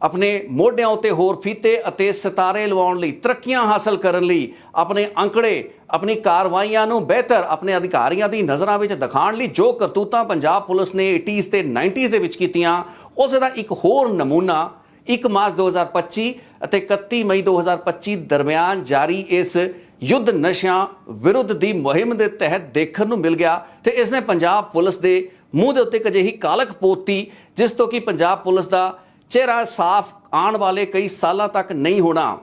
ਆਪਣੇ ਮੋਢਿਆਂ ਉੱਤੇ ਹੋਰ ਫੀਤੇ ਅਤੇ ਸਿਤਾਰੇ ਲਵਾਉਣ ਲਈ, ਤਰੱਕੀਆਂ ਹਾਸਲ ਕਰਨ ਲਈ, ਆਪਣੇ ਅੰਕੜੇ, ਆਪਣੀ ਕਾਰਵਾਈਆਂ ਨੂੰ ਬਿਹਤਰ, ਆਪਣੇ ਅਧਿਕਾਰੀਆਂ ਦੀ ਨਜ਼ਰਾਂ ਵਿੱਚ ਦਿਖਾਉਣ ਲਈ ਜੋ ਕਰਤੂਤਾਂ ਪੰਜਾਬ ਪੁਲਿਸ ਨੇ 80s ਤੇ 90s ਦੇ ਵਿੱਚ ਕੀਤੀਆਂ, ਉਸ ਦਾ ਇੱਕ ਹੋਰ ਨਮੂਨਾ 1 ਮਾਰਚ 2025 ਅਤੇ 31 ਮਈ 2025 ਦਰਮਿਆਨ ਜਾਰੀ ਇਸ ਯੁੱਧ ਨਸ਼ਿਆਂ ਵਿਰੁੱਧ ਦੀ ਮੁਹਿੰਮ ਦੇ ਤਹਿਤ ਦੇਖਣ ਨੂੰ ਮਿਲ ਗਿਆ ਤੇ ਇਸ ਨੇ ਪੰਜਾਬ ਪੁਲਿਸ ਦੇ ਮੂੰਹ ਦੇ ਉੱਤੇ ਇੱਕ ਅਜਿਹੀ ਕਾਲਕ ਪੋਤੀ, ਜਿਸ ਤੋਂ ਕਿ ਪੰਜਾਬ ਪੁਲਿਸ ਦਾ ਚਿਹਰਾ ਸਾਫ਼ ਆਉਣ ਵਾਲੇ ਕਈ ਸਾਲਾਂ ਤੱਕ ਨਹੀਂ ਹੋਣਾ।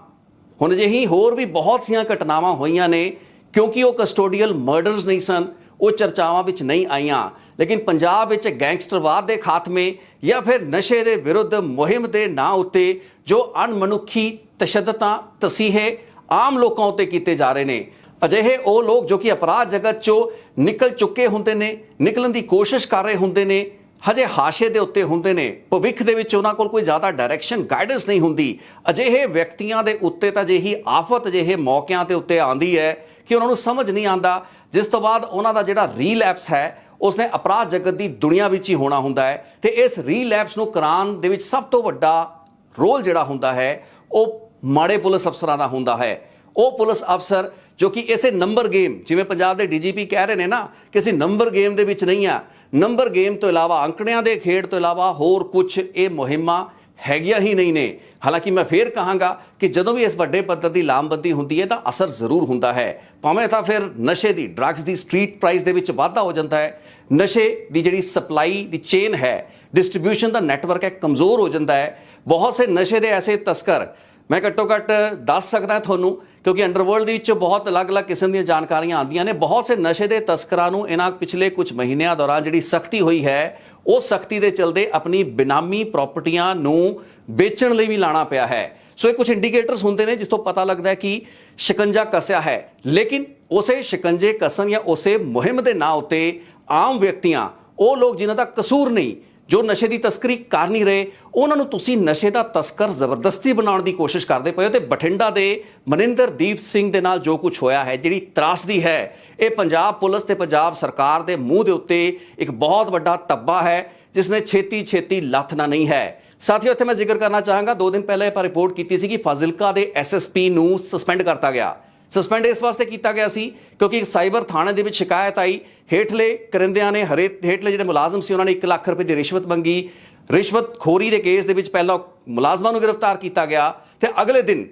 ਹੁਣ ਅਜਿਹੀ ਹੋਰ ਵੀ ਬਹੁਤ ਸੀਆਂ ਘਟਨਾਵਾਂ ਹੋਈਆਂ ਨੇ, ਕਿਉਂਕਿ ਉਹ ਕਸਟੋਡੀਅਲ ਮਰਡਰਸ ਨਹੀਂ ਸਨ, ਉਹ ਚਰਚਾਵਾਂ ਵਿੱਚ ਨਹੀਂ ਆਈਆਂ। ਲੇਕਿਨ ਪੰਜਾਬ ਵਿੱਚ ਗੈਂਗਸਟਰਵਾਦ ਦੇ ਖਾਤਮੇ ਜਾਂ ਫਿਰ ਨਸ਼ੇ ਦੇ ਵਿਰੁੱਧ ਮੁਹਿੰਮ ਦੇ ਨਾਂ ਉੱਤੇ ਜੋ ਅਣਮਨੁੱਖੀ ਤਸ਼ੱਦਦਾਂ ਤਸੀਹੇ ਆਮ ਲੋਕਾਂ ਉੱਤੇ ਕੀਤੇ ਜਾ ਰਹੇ ਨੇ। ਅਜਿਹੇ ਉਹ ਲੋਕ ਜੋ ਕਿ ਅਪਰਾਧ ਜਗਤ ਚੋਂ ਨਿਕਲ ਚੁੱਕੇ ਹੁੰਦੇ ਨੇ, ਨਿਕਲਣ ਦੀ ਕੋਸ਼ਿਸ਼ ਕਰ ਰਹੇ ਹੁੰਦੇ ਨੇ, ਹਜੇ ਹਾਸ਼ੇ ਦੇ ਉੱਤੇ ਹੁੰਦੇ ਨੇ। ਭਵਿੱਖ ਦੇ ਵਿੱਚ ਉਹਨਾਂ ਕੋਲ ਕੋਈ ਜ਼ਿਆਦਾ ਡਾਇਰੈਕਸ਼ਨ ਗਾਈਡੈਂਸ ਨਹੀਂ ਹੁੰਦੀ। ਅਜਿਹੇ ਵਿਅਕਤੀਆਂ ਦੇ ਉੱਤੇ ਤਾਂ ਜਿਹੀ ਆਫਤ, ਅਜਿਹੇ ਮੌਕਿਆਂ ਤੇ ਉੱਤੇ ਆਂਦੀ ਹੈ ਕਿ ਉਹਨਾਂ ਨੂੰ ਸਮਝ ਨਹੀਂ ਆਂਦਾ ਜਿਸ ਤੋਂ ਬਾਅਦ ਉਹਨਾਂ ਦਾ ਜਿਹੜਾ ਰੀਲੈਪਸ ਹੈ, ਉਸਨੇ ਅਪਰਾਧ ਜਗਤ ਦੀ ਦੁਨੀਆ ਵਿੱਚ ਹੀ ਹੋਣਾ ਹੁੰਦਾ ਹੈ। ਤੇ ਇਸ ਰੀਲੈਪਸ ਨੂੰ ਕਰਾਉਣ ਦੇ ਵਿੱਚ ਸਭ ਤੋਂ ਵੱਡਾ ਰੋਲ ਜਿਹੜਾ ਹੁੰਦਾ ਹੈ, ਉਹ ਮਾੜੇ ਪੁਲਿਸ ਅਫਸਰਾਂ ਦਾ ਹੁੰਦਾ ਹੈ। ਉਹ ਪੁਲਿਸ ਅਫਸਰ ਜੋ ਕਿ ਇਸੇ ਨੰਬਰ ਗੇਮ, ਜਿਵੇਂ ਪੰਜਾਬ ਦੇ ਡੀਜੀਪੀ ਕਹਿ ਰਹੇ ਨੇ ਨਾ ਕਿ ਅਸੀਂ ਨੰਬਰ ਗੇਮ ਦੇ ਵਿੱਚ ਨਹੀਂ ਆ। ਨੰਬਰ ਗੇਮ ਤੋਂ ਇਲਾਵਾ ਅੰਕੜਿਆਂ ਦੇ ਖੇਡ ਤੋਂ ਇਲਾਵਾ ਹੋਰ ਕੁਝ ਇਹ ਮੁਹਿੰਮਾਂ ਹੈਗੀਆਂ ਹੀ ਨਹੀਂ ਨੇ। ਹਾਲਾਂਕਿ ਮੈਂ ਫੇਰ ਕਹਾਂਗਾ ਕਿ ਜਦੋਂ ਵੀ ਇਸ ਵੱਡੇ ਪੱਧਰ ਦੀ ਲਾਮਬੰਦੀ ਹੁੰਦੀ ਹੈ ਤਾਂ ਅਸਰ ਜ਼ਰੂਰ ਹੁੰਦਾ ਹੈ। ਭਾਵੇਂ ਤਾਂ ਫਿਰ ਨਸ਼ੇ ਦੀ, ਡਰੱਗਸ ਦੀ ਸਟਰੀਟ ਪ੍ਰਾਈਸ ਦੇ ਵਿੱਚ ਵਾਧਾ ਹੋ ਜਾਂਦਾ ਹੈ। ਨਸ਼ੇ ਦੀ ਜਿਹੜੀ ਸਪਲਾਈ ਦੀ ਚੇਨ ਹੈ, ਡਿਸਟ੍ਰੀਬਿਊਸ਼ਨ ਦਾ ਨੈਟਵਰਕ ਹੈ, ਕਮਜ਼ੋਰ ਹੋ ਜਾਂਦਾ ਹੈ। ਬਹੁਤ ਸੇ ਨਸ਼ੇ ਦੇ ਐਸੇ ਤਸਕਰ ਮੈਂ ਘੱਟੋ ਘੱਟ ਦੱਸ ਸਕਦਾ ਤੁਹਾਨੂੰ, ਕਿਉਂਕਿ ਅੰਡਰਵਰਲਡ ਦੇ ਵਿੱਚ ਬਹੁਤ ਅਲੱਗ-ਅਲੱਗ ਕਿਸਮ ਦੀਆਂ ਜਾਣਕਾਰੀਆਂ ਆਉਂਦੀਆਂ ਨੇ। ਬਹੁਤ ਸੇ ਨਸ਼ੇ ਦੇ ਤਸਕਰਾਂ ਨੂੰ ਇਹਨਾਂ ਪਿਛਲੇ ਕੁਝ ਮਹੀਨਿਆਂ ਦੌਰਾਨ ਜਿਹੜੀ ਸਖਤੀ ਹੋਈ ਹੈ, ਉਹ ਸਖਤੀ ਦੇ ਚਲਦੇ ਆਪਣੀ ਬਿਨਾਮੀ ਪ੍ਰਾਪਰਟੀਆਂ ਨੂੰ ਵੇਚਣ ਲਈ ਵੀ ਲਾਣਾ ਪਿਆ ਹੈ। ਸੋ ਇਹ ਕੁਝ ਇੰਡੀਕੇਟਰਸ ਹੁੰਦੇ ਨੇ, ਜਿਸ ਤੋਂ ਪਤਾ ਲੱਗਦਾ ਹੈ ਕਿ ਸ਼ਿਕੰਜਾ ਕਸਿਆ ਹੈ। ਲੇਕਿਨ ਉਸੇ ਸ਼ਿਕੰਜੇ ਕਸਣ ਜਾਂ ਉਸੇ ਮੁਹਿੰਮ ਦੇ ਨਾਂ ਉੱਤੇ ਆਮ ਵਿਅਕਤੀਆਂ, ਉਹ ਲੋਕ ਜਿਨ੍ਹਾਂ ਦਾ ਕਸੂਰ ਨਹੀਂ ਜੋ ਨਸ਼ੇ ਦੀ ਤਸਕਰੀ ਕਰ ਨਹੀਂ ਰਹੇ, ਉਹਨਾਂ ਨੂੰ ਤੁਸੀਂ ਨਸ਼ੇ ਦਾ ਤਸਕਰ ਜ਼ਬਰਦਸਤੀ ਬਣਾਉਣ ਦੀ ਕੋਸ਼ਿਸ਼ ਕਰਦੇ ਪਏ ਹੋ ਤੇ ਬਠਿੰਡਾ ਦੇ ਮਨਿੰਦਰਦੀਪ ਸਿੰਘ ਦੇ ਨਾਲ ਜੋ ਕੁਝ ਹੋਇਆ ਹੈ, ਜਿਹੜੀ ਤਰਾਸਦੀ ਹੈ, ਇਹ ਪੰਜਾਬ ਪੁਲਿਸ ਤੇ ਪੰਜਾਬ ਸਰਕਾਰ ਦੇ ਮੂੰਹ ਦੇ ਉੱਤੇ ਇੱਕ ਬਹੁਤ ਵੱਡਾ ਤੱਬਾ ਹੈ ਜਿਸ ਨੇ ਛੇਤੀ ਛੇਤੀ ਲੱਥਣਾ ਨਹੀਂ ਹੈ। ਸਾਥੀਓ, ਇੱਥੇ ਮੈਂ ਜ਼ਿਕਰ ਕਰਨਾ ਚਾਹਾਂਗਾ, ਦੋ ਦਿਨ ਪਹਿਲਾਂ ਆਪਾਂ ਰਿਪੋਰਟ ਕੀਤੀ ਸੀ ਕਿ ਫਾਜ਼ਿਲਕਾ ਦੇ ਐਸਐਸਪੀ ਨੂੰ ਸਸਪੈਂਡ ਕਰਤਾ ਗਿਆ। ਸਸਪੈਂਡ ਇਸ ਵਾਸਤੇ ਕੀਤਾ ਗਿਆ ਸੀ, ਕਿਉਂਕਿ ਇੱਕ ਸਾਈਬਰ ਥਾਣੇ ਦੇ ਵਿੱਚ ਸ਼ਿਕਾਇਤ ਆਈ। ਹੇਠਲੇ ਕਰਿੰਦਿਆਂ ਨੇ ਹਰੇ, ਹੇਠਲੇ ਜਿਹੜੇ ਮੁਲਾਜ਼ਮ ਸੀ, ਉਹਨਾਂ ਨੇ 1 ਲੱਖ ਰੁਪਏ ਦੀ ਰਿਸ਼ਵਤ ਮੰਗੀ। ਰਿਸ਼ਵਤ ਖੋਰੀ ਦੇ ਕੇਸ ਦੇ ਵਿੱਚ ਪਹਿਲਾਂ ਮੁਲਾਜ਼ਮਾਂ ਨੂੰ ਗ੍ਰਿਫਤਾਰ ਕੀਤਾ ਗਿਆ ਤੇ ਅਗਲੇ ਦਿਨ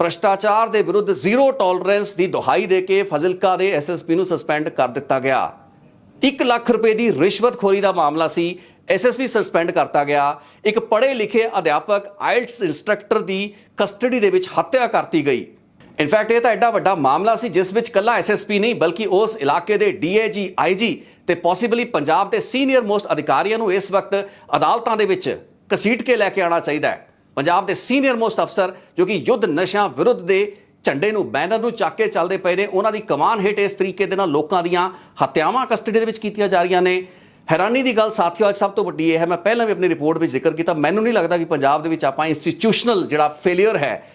ਭ੍ਰਸ਼ਟਾਚਾਰ ਦੇ ਵਿਰੁੱਧ ਜ਼ੀਰੋ ਟੋਲਰੈਂਸ ਦੀ ਦੁਹਾਈ ਦੇ ਕੇ ਫਜ਼ਿਲਕਾ ਦੇ ਐਸਐਸਪੀ ਨੂੰ ਸਸਪੈਂਡ ਕਰ ਦਿੱਤਾ ਗਿਆ। 1 ਲੱਖ ਰੁਪਏ ਦੀ ਰਿਸ਼ਵਤਖੋਰੀ ਦਾ ਮਾਮਲਾ ਸੀ ਐਸਐਸਪੀ ਸਸਪੈਂਡ ਕਰਤਾ ਗਿਆ। ਇੱਕ ਪੜ੍ਹੇ ਲਿਖੇ ਅਧਿਆਪਕ ਆਇਲਟਸ ਇੰਸਟ੍ਰਕਟਰ ਦੀ ਕਸਟਡੀ ਦੇ ਵਿੱਚ ਹੱਤਿਆ ਕਰਤੀ ਗਈ। ਇਨਫੈਕਟ ਇਹ ਤਾਂ ਐਡਾ ਵੱਡਾ ਮਾਮਲਾ ਸੀ ਜਿਸ ਵਿੱਚ ਕੱਲਾ ਐਸਐਸਪੀ ਨਹੀਂ, ਬਲਕਿ ਉਸ ਇਲਾਕੇ ਦੇ ਡੀਏਜੀ ਆਈਜੀ ਤੇ ਪੋਸੀਬਲੀ ਪੰਜਾਬ ਦੇ ਸੀਨੀਅਰ ਮੋਸਟ ਅਧਿਕਾਰੀਆਂ ਨੂੰ ਇਸ ਵਕਤ ਅਦਾਲਤਾਂ ਦੇ ਵਿੱਚ ਕਸੀਟ ਕੇ ਲੈ ਕੇ ਆਉਣਾ ਚਾਹੀਦਾ ਹੈ। ਪੰਜਾਬ ਦੇ ਸੀਨੀਅਰ ਮੋਸਟ ਅਫਸਰ ਜੋ ਕਿ ਯੁੱਧ ਨਸ਼ਿਆਂ ਵਿਰੁੱਧ ਦੇ ਝੰਡੇ ਨੂੰ, ਬੈਨਰ ਨੂੰ ਚੱਕ ਕੇ ਚੱਲਦੇ ਪਏ ਨੇ, ਉਹਨਾਂ ਦੀ ਕਮਾਨ ਹੇਠ ਇਸ ਤਰੀਕੇ ਦੇ ਨਾਲ ਲੋਕਾਂ ਦੀਆਂ ਹੱਤਿਆਵਾਂ ਕਸਟਡੀ ਦੇ ਵਿੱਚ ਕੀਤੀਆਂ ਜਾ ਰਹੀਆਂ ਨੇ। ਹੈਰਾਨੀ ਦੀ ਗੱਲ ਸਾਥੀਓ, ਅੱਜ ਸਭ ਤੋਂ ਵੱਡੀ ਇਹ ਹੈ, ਮੈਂ ਪਹਿਲਾਂ ਵੀ ਆਪਣੀ ਰਿਪੋਰਟ ਵਿੱਚ ਜ਼ਿਕਰ ਕੀਤਾ, ਮੈਨੂੰ ਨਹੀਂ ਲੱਗਦਾ ਕਿ ਪੰਜਾਬ ਦੇ ਵਿੱਚ ਆਪਾਂ ਇੰਸਟੀਟਿਊਸ਼ਨਲ ਜਿਹੜਾ ਫੇਲਿਅਰ ਹੈ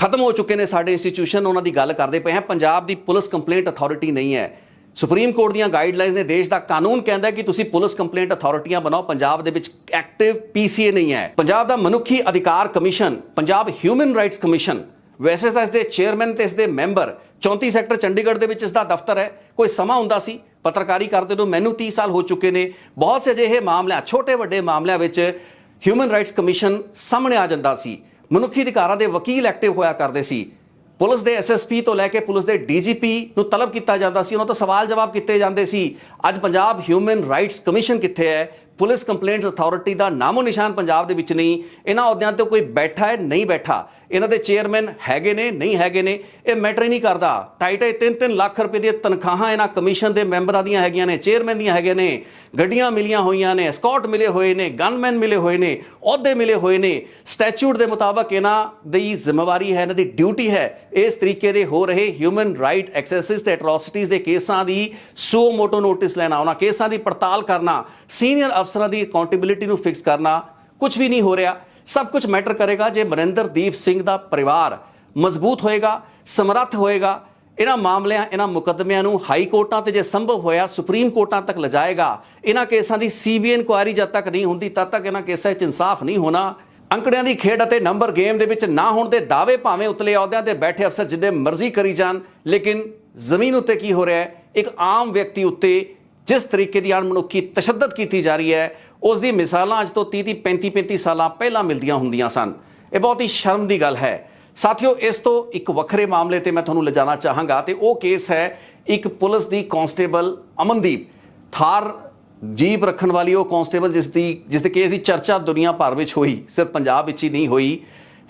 ਖਤਮ ਹੋ ਚੁੱਕੇ ਨੇ ਸਾਡੇ ਇੰਸਟੀਟਿਊਸ਼ਨ ਉਹਨਾਂ ਦੀ ਗੱਲ ਕਰਦੇ ਪਏ ਹਾਂ। ਪੰਜਾਬ ਦੀ ਪੁਲਿਸ ਕੰਪਲੇਂਟ ਅਥਾਰਟੀ ਨਹੀਂ ਹੈ। ਸੁਪਰੀਮ ਕੋਰਟ ਦੀਆਂ ਗਾਈਡਲਾਈਨਸ ਨੇ ਦੇਸ਼ ਦਾ ਕਾਨੂੰਨ ਕਹਿੰਦਾ ਕਿ ਤੁਸੀਂ ਪੁਲਿਸ ਕੰਪਲੇਂਟ ਅਥਾਰਟੀਆਂ ਬਣਾਓ। ਪੰਜਾਬ ਦੇ ਵਿੱਚ ਐਕਟਿਵ ਪੀਸੀਏ ਨਹੀਂ ਹੈ। ਪੰਜਾਬ ਦਾ ਮਨੁੱਖੀ ਅਧਿਕਾਰ commission, Punjab human rights commission ਵੈਸੇ ਤਾਂ ਇਸ ਦੇ ਚੇਅਰਮੈਨ ਤੇ ਇਸ ਦੇ ਮੈਂਬਰ 34 ਸੈਕਟਰ ਚੰਡੀਗੜ੍ਹ ਦੇ ਵਿੱਚ ਇਸ ਦਾ ਦਫ਼ਤਰ ਹੈ। ਕੋਈ ਸਮਾਂ ਹੁੰਦਾ ਸੀ, ਪੱਤਰਕਾਰੀ ਕਰਦੇ ਨੂੰ ਮੈਨੂੰ 30 ਸਾਲ ਹੋ ਚੁੱਕੇ ਨੇ। ਬਹੁਤ ਸੇ ਅਜਿਹੇ ਮਾਮਲਿਆਂ ਛੋਟੇ ਵੱਡੇ ਮਾਮਲਿਆਂ ਵਿੱਚ ਹਿਊਮਨ ਰਾਈਟਸ ਕਮਿਸ਼ਨ ਸਾਹਮਣੇ ਆ ਜਾਂਦਾ ਸੀ। ਮਨੁੱਖੀ ਅਧਿਕਾਰਾਂ ਦੇ ਵਕੀਲ ਐਕਟਿਵ ਹੋਇਆ ਕਰਦੇ ਸੀ। ਪੁਲਿਸ ਦੇ ਐਸਐਸਪੀ ਤੋਂ ਲੈ ਕੇ ਪੁਲਿਸ ਦੇ ਡੀਜੀਪੀ ਨੂੰ ਤਲਬ ਕੀਤਾ ਜਾਂਦਾ ਸੀ। ਉਹਨਾਂ ਤੋਂ ਸਵਾਲ ਜਵਾਬ ਕੀਤੇ ਜਾਂਦੇ ਸੀ। ਅੱਜ ਪੰਜਾਬ ਹਿਊਮਨ ਰਾਈਟਸ ਕਮਿਸ਼ਨ ਕਿੱਥੇ ਹੈ? ਪੁਲਿਸ ਕੰਪਲੇਂਟਸ ਅਥਾਰਟੀ ਦਾ ਨਾਮੋ ਨਿਸ਼ਾਨ ਪੰਜਾਬ ਦੇ ਵਿੱਚ ਨਹੀਂ। ਇਹਨਾਂ ਅਹੁਦਿਆਂ ਤੇ ਕੋਈ ਬੈਠਾ ਹੈ, ਨਹੀਂ ਬੈਠਾ। ਇਹਨਾਂ ਦੇ ਚੇਅਰਮੈਨ ਹੈਗੇ ਨੇ, ਨਹੀਂ ਹੈਗੇ ਨੇ, ਇਹ ਮੈਟਰ ਹੀ ਨਹੀਂ ਕਰਦਾ। ਢਾਈ ਢਾਈ 3-3 ਲੱਖ ਰੁਪਏ ਦੀਆਂ ਤਨਖਾਹਾਂ ਇਹਨਾਂ ਕਮਿਸ਼ਨ ਦੇ ਮੈਂਬਰਾਂ ਦੀਆਂ ਹੈਗੀਆਂ ਨੇ, ਚੇਅਰਮੈਨ ਦੀਆਂ ਹੈਗੇ ਨੇ, ਗੱਡੀਆਂ ਮਿਲੀਆਂ ਹੋਈਆਂ ਨੇ ਸਕਾਟ ਮਿਲੇ ਹੋਏ ਨੇ, ਗਨਮੈਨ ਮਿਲੇ ਹੋਏ ਨੇ, ਅਹੁਦੇ ਮਿਲੇ ਹੋਏ ਨੇ। ਸਟੈਚੂਟ ਦੇ ਮੁਤਾਬਕ ਇਹਨਾਂ ਦੀ ਜ਼ਿੰਮੇਵਾਰੀ ਹੈ, ਇਹਨਾਂ ਦੀ ਡਿਊਟੀ ਹੈ, ਇਸ ਤਰੀਕੇ ਦੇ ਹੋ ਰਹੇ ਹਿਊਮਨ ਰਾਈਟ ਐਕਸੈਸਿਸ ਤੇ ਐਟਰੋਸਿਟੀਜ਼ ਦੇ ਕੇਸਾਂ ਦੀ ਸੋ ਮੋਟੋ ਨੋਟਿਸ ਲੈਣਾ, ਉਹਨਾਂ ਕੇਸਾਂ ਦੀ ਪੜਤਾਲ ਕਰਨਾ, ਸੀਨੀਅਰ ਅਫਸਰਾਂ ਦੀ ਅਕਾਊਂਟੇਬਿਲਿਟੀ ਨੂੰ ਫਿਕਸ ਕਰਨਾ ਕੁਝ ਵੀ ਨਹੀਂ ਹੋ ਰਿਹਾ। ਸਭ ਕੁਝ ਮੈਟਰ ਕਰੇਗਾ ਜੇ ਮਨਿੰਦਰਦੀਪ ਸਿੰਘ ਦਾ ਪਰਿਵਾਰ ਮਜ਼ਬੂਤ ਹੋਏਗਾ, ਸਮਰੱਥ ਹੋਏਗਾ, ਇਹਨਾਂ ਮਾਮਲਿਆਂ, ਇਹਨਾਂ ਮੁਕੱਦਮਿਆਂ ਨੂੰ ਹਾਈ ਕੋਰਟਾਂ ਤੇ ਜੇ ਸੰਭਵ ਹੋਇਆ, ਸੁਪਰੀਮ ਕੋਰਟਾਂ ਤੱਕ ਲਿਜਾਏਗਾ। ਇਹਨਾਂ ਕੇਸਾਂ ਦੀ ਸੀਬੀਆਈ ਇਨਕੁਆਇਰੀ ਜਦ ਤੱਕ ਨਹੀਂ ਹੁੰਦੀ, ਤਦ ਤੱਕ ਇਹਨਾਂ ਕੇਸਾਂ 'ਚ ਇਨਸਾਫ ਨਹੀਂ ਹੋਣਾ। ਅੰਕੜਿਆਂ ਦੀ ਖੇਡ ਅਤੇ ਨੰਬਰ ਗੇਮ ਦੇ ਵਿੱਚ ਨਾ ਹੋਣ ਦੇ ਦਾਅਵੇ ਭਾਵੇਂ ਉਤਲੇ ਅਹੁਦਿਆਂ ਤੇ ਬੈਠੇ ਅਫਸਰ ਜਿੰਨੇ ਮਰਜ਼ੀ ਕਰੀ ਜਾਣ, ਲੇਕਿਨ ਜ਼ਮੀਨ ਉੱਤੇ ਕੀ ਹੋ ਰਿਹਾ ਹੈ? ਇੱਕ ਆਮ ਵਿਅਕਤੀ ਉੱਤੇ ਜਿਸ ਤਰੀਕੇ ਦੀ ਅਣਮਨੁੱਖੀ ਤਸ਼ੱਦਦ ਕੀਤੀ ਜਾ ਰਹੀ ਹੈ, ਉਸ ਦੀ ਮਿਸਾਲਾਂ ਅੱਜ ਤੋਂ 30 30 35 35 ਸਾਲਾਂ ਪਹਿਲਾਂ ਮਿਲਦੀਆਂ ਹੁੰਦੀਆਂ ਸਨ। ਇਹ ਬਹੁਤ ਹੀ ਸ਼ਰਮ ਦੀ ਗੱਲ ਹੈ। ਸਾਥੀਓ, ਇਸ ਤੋਂ ਇੱਕ ਵੱਖਰੇ ਮਾਮਲੇ ਤੇ ਮੈਂ ਤੁਹਾਨੂੰ ਲਿਜਾਣਾ ਚਾਹਾਂਗਾ ਤੇ ਉਹ ਕੇਸ ਹੈ ਇੱਕ ਪੁਲਿਸ ਦੀ ਕਾਂਸਟੇਬਲ ਅਮਨਦੀਪ। ਥਾਰ ਜੀਪ ਰੱਖਣ ਵਾਲੀ ਉਹ ਕਾਂਸਟੇਬਲ ਜਿਸ ਦੀ, ਜਿਸ ਦੇ ਕੇਸ ਦੀ ਚਰਚਾ ਦੁਨੀਆ ਭਰ ਵਿੱਚ ਹੋਈ, ਸਿਰਫ ਪੰਜਾਬ ਵਿੱਚ ਹੀ ਨਹੀਂ ਹੋਈ।